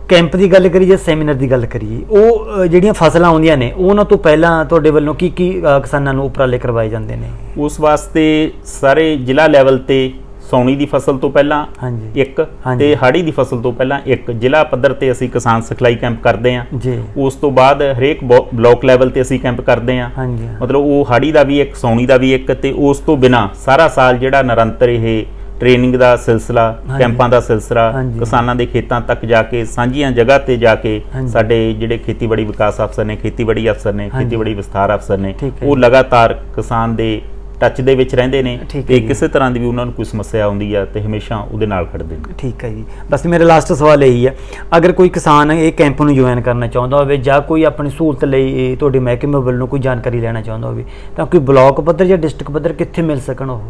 ਕੈਂਪ ਦੀ ਗੱਲ ਕਰੀਏ ਜਾਂ ਸੈਮੀਨਾਰ ਦੀ ਗੱਲ ਕਰੀਏ ਉਹ ਜਿਹੜੀਆਂ ਫਸਲਾਂ ਆਉਂਦੀਆਂ ਨੇ ਉਹਨਾਂ ਤੋਂ ਪਹਿਲਾਂ ਤੁਹਾਡੇ ਵੱਲੋਂ ਕੀ ਕੀ ਕਿਸਾਨਾਂ ਨੂੰ ਉਪਰਾਲੇ ਕਰਵਾਏ ਜਾਂਦੇ ਨੇ ਉਸ ਵਾਸਤੇ ਸਾਰੇ ਜ਼ਿਲ੍ਹਾ ਲੈਵਲ ਤੇ ਸੌਣੀ ਦੀ ਫਸਲ ਤੋਂ ਪਹਿਲਾਂ ਹਾਂਜੀ ਇੱਕ। ਤੇ ਹਾੜੀ ਦੀ ਫਸਲ ਤੋਂ ਪਹਿਲਾਂ ਇੱਕ ਜ਼ਿਲ੍ਹਾ ਪੱਧਰ ਤੇ ਅਸੀਂ ਕਿਸਾਨ ਸਿਖਲਾਈ ਕੈਂਪ ਕਰਦੇ ਜੀ ਉਸ ਤੋਂ ਬਾਅਦ ਹਰੇਕ ਬਲਾਕ ਲੈਵਲ ਤੇ ਅਸੀਂ ਕੈਂਪ ਕਰਦੇ ਹਾਂਜੀ ਮਤਲਬ ਉਹ ਹਾੜੀ ਦਾ ਵੀ ਇੱਕ ਸੌਣੀ ਦਾ ਵੀ ਇੱਕ ਤੇ ਉਸ ਤੋਂ ਬਿਨਾ ਸਾਰਾ ਸਾਲ ਜਿਹੜਾ ਨਿਰੰਤਰ ਇਹ ਟ੍ਰੇਨਿੰਗ ਦਾ ਸਿਲਸਿਲਾ। ਕੈਂਪਾਂ ਦਾ ਸਿਲਸਿਲਾ। ਕਿਸਾਨਾਂ ਦੇ ਖੇਤਾਂ ਤੱਕ ਜਾ ਕੇ ਸਾਂਝੀਆਂ ਜਗ੍ਹਾ ਤੇ ਜਾ ਕੇ। ਸਾਡੇ ਜਿਹੜੇ ਖੇਤੀਬਾੜੀ ਵਿਕਾਸ ਅਫਸਰ ਨੇ ਖੇਤੀਬਾੜੀ ਅਫਸਰ ਨੇ। ਖੇਤੀਬਾੜੀ ਵਿਸਥਾਰ ਅਫਸਰ ਨੇ ਉਹ। ਲਗਾਤਾਰ ਕਿਸਾਨ ਦੇ ਟੱਚ ਦੇ ਵਿੱਚ ਰਹਿੰਦੇ ਨੇ ਤੇ। ਕਿਸੇ ਤਰ੍ਹਾਂ ਦੀ ਵੀ ਉਹਨਾਂ ਨੂੰ ਕੋਈ ਸਮੱਸਿਆ ਆਉਂਦੀ ਆ ਤੇ ਹਮੇਸ਼ਾ ਉਹਦੇ ਨਾਲ ਖੜਦੇ ਨੇ। ਠੀਕ ਹੈ ਜੀ। ਬਸ ਮੇਰਾ ਲਾਸਟ ਸਵਾਲ ਇਹੀ ਹੈ ਅਗਰ ਕੋਈ ਕਿਸਾਨ ਇਹ ਕੈਂਪ ਨੂੰ ਜੁਆਇਨ ਕਰਨਾ ਚਾਹੁੰਦਾ ਹੋਵੇ ਜਾਂ ਕੋਈ ਆਪਣੀ ਸਹੂਲਤ ਲਈ ਤੁਹਾਡੇ ਮਹਿਕਮੇ ਵੱਲੋਂ ਕੋਈ ਜਾਣਕਾਰੀ ਲੈਣਾ ਚਾਹੁੰਦਾ ਹੋਵੇ ਤਾਂ ਕੋਈ ਬਲਾਕ ਪੱਧਰ ਜਾਂ ਡਿਸਟ੍ਰਿਕਟ ਪੱਧਰ ਕਿੱਥੇ ਮਿਲ ਸਕਣ ਉਹ?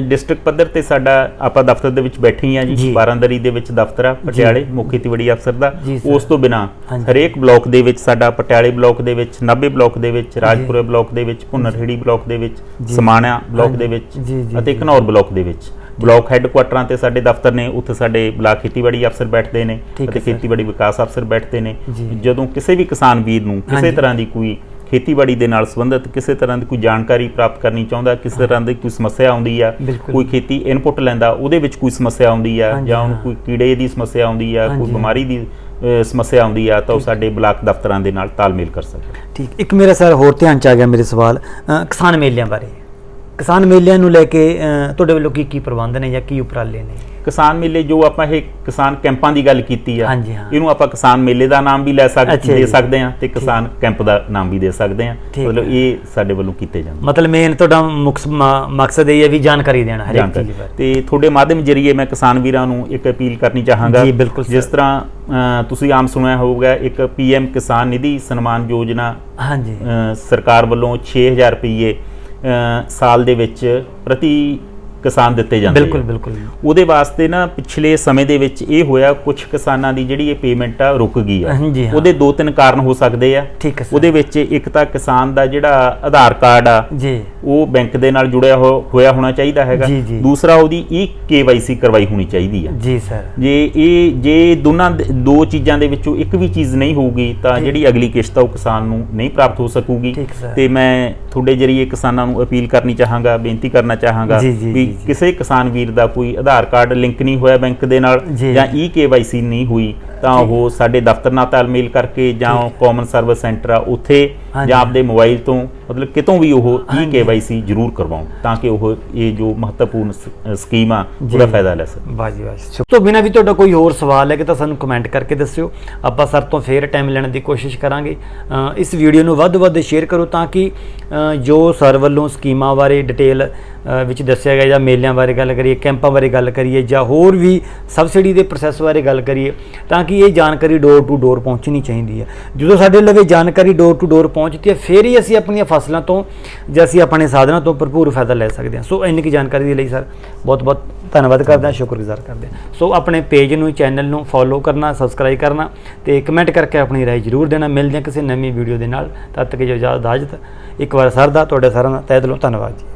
ਡਿਸਟ੍ਰਿਕਟ ਪੱਧਰ ਤੇ ਸਾਡਾ ਆਪਾਂ ਦਫ਼ਤਰ ਦੇ ਵਿੱਚ ਬੈਠੇ ਹੀ ਆ ਜੀ। ਬਾਰਾਂਦਰੀ ਦੇ ਵਿੱਚ ਦਫ਼ਤਰ ਆ ਪਟਿਆਲੇ ਮੁੱਖ ਖੇਤੀਬਾੜੀ ਅਫਸਰ ਦਾ। ਉਸ ਤੋਂ ਬਿਨਾ। ਹਰੇਕ ਬਲਾਕ ਦੇ ਵਿੱਚ ਸਾਡਾ ਪਟਿਆਲੇ ਬਲਾਕ ਦੇ ਵਿੱਚ ਨਾਭੇ ਬਲਾਕ ਦੇ ਵਿੱਚ ਰਾਜਪੁਰੇ ਬਲਾਕ ਦੇ ਵਿੱਚ ਭੁੰਨਰਹੇੜੀ ਬਲਾਕ ਦੇ ਵਿੱਚ। ਸਮਾਣਾ ਬਲਾਕ। ਦੇ ਵਿੱਚ ਅਤੇ। ਘਨੌਰ ਬਲਾਕ ਦੇ ਵਿੱਚ ਬਲਾਕ ਹੈੱਡਕੁਆਟਰਾਂ ਤੇ ਸਾਡੇ ਦਫ਼ਤਰ ਨੇ ਉੱਥੇ ਸਾਡੇ ਬਲਾਕ ਖੇਤੀਬਾੜੀ ਅਫਸਰ ਬੈਠਦੇ ਨੇ ਅਤੇ। ਖੇਤੀਬਾੜੀ ਵਿਕਾਸ ਅਫਸਰ ਬੈਠਦੇ ਨੇ। ਜਦੋਂ ਕਿਸੇ ਵੀ ਕਿਸਾਨ ਵੀਰ ਨੂੰ ਕਿਸੇ। ਤਰ੍ਹਾਂ ਦੀ ਕੋਈ ਖੇਤੀਬਾੜੀ ਦੇ ਨਾਲ ਸੰਬੰਧਿਤ ਕਿਸੇ ਤਰ੍ਹਾਂ ਦੀ ਕੋਈ ਜਾਣਕਾਰੀ ਪ੍ਰਾਪਤ ਕਰਨੀ ਚਾਹੁੰਦਾ ਕਿਸੇ ਤਰ੍ਹਾਂ ਦੀ ਕੋਈ ਸਮੱਸਿਆ ਆਉਂਦੀ ਆ। ਕੋਈ ਖੇਤੀ ਇਨਪੁਟ ਲੈਂਦਾ ਉਹਦੇ ਵਿੱਚ ਕੋਈ ਸਮੱਸਿਆ ਆਉਂਦੀ ਆ ਜਾਂ ਉਹਨੂੰ। ਕੋਈ ਕੀੜੇ ਦੀ ਸਮੱਸਿਆ ਆਉਂਦੀ ਆ ਕੋਈ। ਬਿਮਾਰੀ ਦੀ ਸਮੱਸਿਆ ਆਉਂਦੀ ਆ ਤਾਂ ਉਹ ਸਾਡੇ ਬਲਾਕ ਦਫ਼ਤਰਾਂ ਦੇ ਨਾਲ ਤਾਲਮੇਲ ਕਰ ਸਕਦਾ ਠੀਕ ਇੱਕ ਮੇਰਾ ਸਰ ਹੋਰ ਧਿਆਨ ਚ ਆ ਗਿਆ ਮੇਰੇ ਸਵਾਲ ਕਿਸਾਨ ਮੇਲਿਆਂ ਬਾਰੇ ਕਿਸਾਨ ਮੇਲਿਆਂ ਨੂੰ ਲੈ ਕੇ ਤੁਹਾਡੇ ਵੱਲੋਂ ਕੀ ਕੀ ਪ੍ਰਬੰਧ ਨੇ ਜਾਂ ਕੀ ਉਪਰਾਲੇ ਨੇ ਕਿਸਾਨ ਮੇਲੇ ਜੋ ਆਪਾਂ ਇਹ ਕਿਸਾਨ ਕੈਂਪਾਂ ਦੀ ਗੱਲ ਕੀਤੀ ਆ। ਇਹਨੂੰ ਆਪਾਂ ਕਿਸਾਨ ਮੇਲੇ ਦਾ ਨਾਮ ਵੀ ਲੈ ਸਕਦੇ। ਦੇ ਸਕਦੇ ਆ ਤੇ ਕਿਸਾਨ ਕੈਂਪ ਦਾ ਨਾਮ ਵੀ ਦੇ ਸਕਦੇ ਆ ਮਤਲਬ। ਇਹ ਸਾਡੇ ਵੱਲੋਂ ਕੀਤੇ ਜਾਂਦੇ ਮਤਲਬ ਮੇਨ ਤੁਹਾਡਾ ਮਕਸਦ ਇਹ ਹੈ ਵੀ ਜਾਣਕਾਰੀ ਦੇਣਾ ਹਰੇਕ ਚੀਜ਼ ਬਾਰੇ ਤੇ ਤੁਹਾਡੇ ਮਾਧਿਅਮ ਜਰੀਏ ਮੈਂ ਕਿਸਾਨ ਵੀਰਾਂ ਨੂੰ ਇੱਕ ਅਪੀਲ ਕਰਨੀ ਚਾਹਾਂਗਾ। ਜਿਸ ਤਰ੍ਹਾਂ ਤੁਸੀਂ ਆਮ ਸੁਣਿਆ ਹੋਊਗਾ ਇੱਕ ਪੀਐਮ ਕਿਸਾਨ ਨਿਧੀ ਸਨਮਾਨ ਯੋਜਨਾ ਹਾਂਜੀ ਸਰਕਾਰ ਵੱਲੋਂ 6000 ਰੁਪਏ ਸਾਲ ਦੇ ਵਿੱਚ ਪ੍ਰਤੀ ਕਿਸਾਨ ਦਿੱਤੇ ਜਾਂਦੇ ਬਿਲਕੁਲ। ਬਿਲਕੁਲ ਉਹਦੇ ਵਾਸਤੇ ਨਾ ਪਿਛਲੇ ਸਮੇਂ ਦੇ ਵਿੱਚ ਇਹ ਹੋਇਆ ਕੁਝ ਕਿਸਾਨਾਂ ਦੀ ਜਿਹੜੀ ਇਹ ਪੇਮੈਂਟ ਆ ਰੁਕ ਗਈ ਆ। ਉਹਦੇ ਦੋ ਤਿੰਨ ਕਾਰਨ ਹੋ ਸਕਦੇ ਆ। ਉਹਦੇ ਵਿੱਚ ਇੱਕ ਤਾਂ ਕਿਸਾਨ ਦਾ ਜਿਹੜਾ ਆਧਾਰ ਕਾਰਡ ਆ ਜੀ। ਉਹ ਬੈਂਕ ਦੇ ਨਾਲ ਜੁੜਿਆ ਹੋ- ਹੋਇਆ ਹੋਣਾ ਚਾਹੀਦਾ ਹੈਗਾ। ਦੂਸਰਾ ਉਹਦੀ ਈ ਕੇਵਾਈਸੀ ਕਰਵਾਈ ਹੋਣੀ ਚਾਹੀਦੀ ਆ ਜੀ ਸਰ ਜੇ ਇਹ ਜੇ ਦੋਨਾਂ ਦੇ- ਚੀਜ਼ਾਂ ਦੇ ਵਿੱਚੋਂ ਇੱਕ ਵੀ ਚੀਜ਼ ਨਹੀਂ ਹੋਊਗੀ ਤਾਂ ਜਿਹੜੀ ਅਗਲੀ ਕਿਸ਼ਤ ਆ ਉਹ ਕਿਸਾਨ ਨੂੰ ਨਹੀਂ ਪ੍ਰਾਪਤ ਹੋ ਸਕੂਗੀ। ਤੇ ਮੈਂ ਤੁਹਾਡੇ ਜਰੀਏ ਕਿਸਾਨਾਂ ਨੂੰ ਅਪੀਲ ਕਰਨੀ ਚਾਹਾਂਗਾ ਬੇਨਤੀ ਕਰਨਾ ਚਾਹਾਂਗਾ ਵੀ। ਕਿਸੇ ਕਿਸਾਨ ਵੀਰ ਦਾ ਕੋਈ ਆਧਾਰ ਕਾਰਡ ਲਿੰਕ ਨਹੀਂ ਹੋਇਆ ਬੈਂਕ ਦੇ ਨਾਲ ਜੀ। ਈ ਕੇਵਾਈਸੀ ਨਹੀਂ ਹੋਈ ਤਾਂ ਉਹ ਸਾਡੇ ਦਫ਼ਤਰ ਨਾਲ ਤਾਲਮੇਲ ਕਰਕੇ ਜਾਂ ਕਾਮਨ ਸਰਵਿਸ ਸੈਂਟਰ ਆ ਉੱਥੇ। ਜਾਂ ਆਪਦੇ ਮੋਬਾਈਲ ਤੋਂ ਮਤਲਬ ਕਿਤੋਂ ਵੀ ਉਹ ਈ ਹਾਂਜੀ। ਕੇਵਾਈਸੀ ਜ਼ਰੂਰ ਕਰਵਾਉਣ ਤਾਂ ਕਿ ਉਹ ਇਹ ਜੋ ਮਹੱਤਵਪੂਰਨ ਸ- ਸਕੀਮ ਆ ਉਹਦਾ। ਫਾਇਦਾ ਲੈ ਸਕਣ। ਬਾਜੀ ਬਾਜੀ ਤੋਂ ਬਿਨਾਂ ਵੀ ਤੁਹਾਡਾ ਕੋਈ ਹੋਰ ਸਵਾਲ ਹੈ ਕਿ ਤਾਂ ਸਾਨੂੰ ਕਮੈਂਟ ਕਰਕੇ ਦੱਸਿਓ। ਆਪਾਂ ਸਰ ਤੋਂ ਫੇਰ ਟਾਈਮ ਲੈਣ ਦੀ ਕੋਸ਼ਿਸ਼ ਕਰਾਂਗੇ। ਅ, ਇਸ ਵੀਡੀਓ ਨੂੰ ਵੱਧ ਤੋਂ ਵੱਧ ਸ਼ੇਅਰ ਕਰੋ ਤਾਂ ਕਿ ਅ, ਜੋ ਸਰ ਵੱਲੋਂ ਸਕੀਮਾਂ ਬਾਰੇ ਡਿਟੇਲ ਵਿੱਚ ਦੱਸਿਆ ਗਿਆ ਜਾਂ ਮੇਲਿਆਂ ਬਾਰੇ ਗੱਲ ਕਰੀਏ ਕੈਂਪਾਂ ਬਾਰੇ ਗੱਲ ਕਰੀਏ ਜਾਂ ਹੋਰ ਵੀ ਸਬਸਿਡੀ ਦੇ ਪ੍ਰੋਸੈਸ ਬਾਰੇ ਗੱਲ ਕਰੀਏ ਤਾਂ ਕਿ ਇਹ ਜਾਣਕਾਰੀ ਡੋਰ ਟੂ ਡੋਰ ਪਹੁੰਚਣੀ ਚਾਹੀਦੀ ਹੈ। ਜਦੋਂ ਸਾਡੇ ਲਵੇ ਜਾਣਕਾਰੀ ਡੋਰ ਟੂ ਡੋਰ ਪਹੁੰਚਦੀ ਹੈ ਫਿਰ ਹੀ ਅਸੀਂ ਆਪਣੀਆਂ ਫਸਲਾਂ ਤੋਂ ਜਾਂ ਅਸੀਂ ਆਪਣੇ ਆਪਣੇ ਸਾਧਨਾਂ ਤੋਂ ਭਰਪੂਰ ਫਾਇਦਾ ਲੈ ਸਕਦੇ ਹਾਂ। ਸੋ ਇੰਨੀ ਕੀ ਜਾਣਕਾਰੀ ਦੇ ਲਈ ਸਰ, ਬਹੁਤ ਬਹੁਤ ਧੰਨਵਾਦ ਕਰਦੇ ਹਾਂ, ਸ਼ੁਕਰਗੁਜ਼ਾਰ ਕਰਦੇ ਹਾਂ। ਸੋ ਆਪਣੇ ਪੇਜ ਨੂੰ, ਚੈਨਲ ਨੂੰ ਫੋਲੋ ਕਰਨਾ ਸਬਸਕ੍ਰਾਈਬ ਕਰਨਾ ਤੇ ਕਮੈਂਟ ਕਰਕੇ ਆਪਣੀ ਰਾਏ ਜ਼ਰੂਰ ਦੇਣਾ। ਮਿਲਦੇ ਹਾਂ ਕਿਸੇ ਨਵੀਂ ਵੀਡੀਓ ਦੇ ਨਾਲ। ਤਦ ਤੱਕ ਜੋ ਇਜਾਜ਼ਤ, ਇੱਕ ਵਾਰ ਸਰ ਦਾ ਤੁਹਾਡੇ ਸਾਰਿਆਂ ਦਾ ਤਹਿ ਦਿਲੋਂ ਧੰਨਵਾਦ ਜੀ।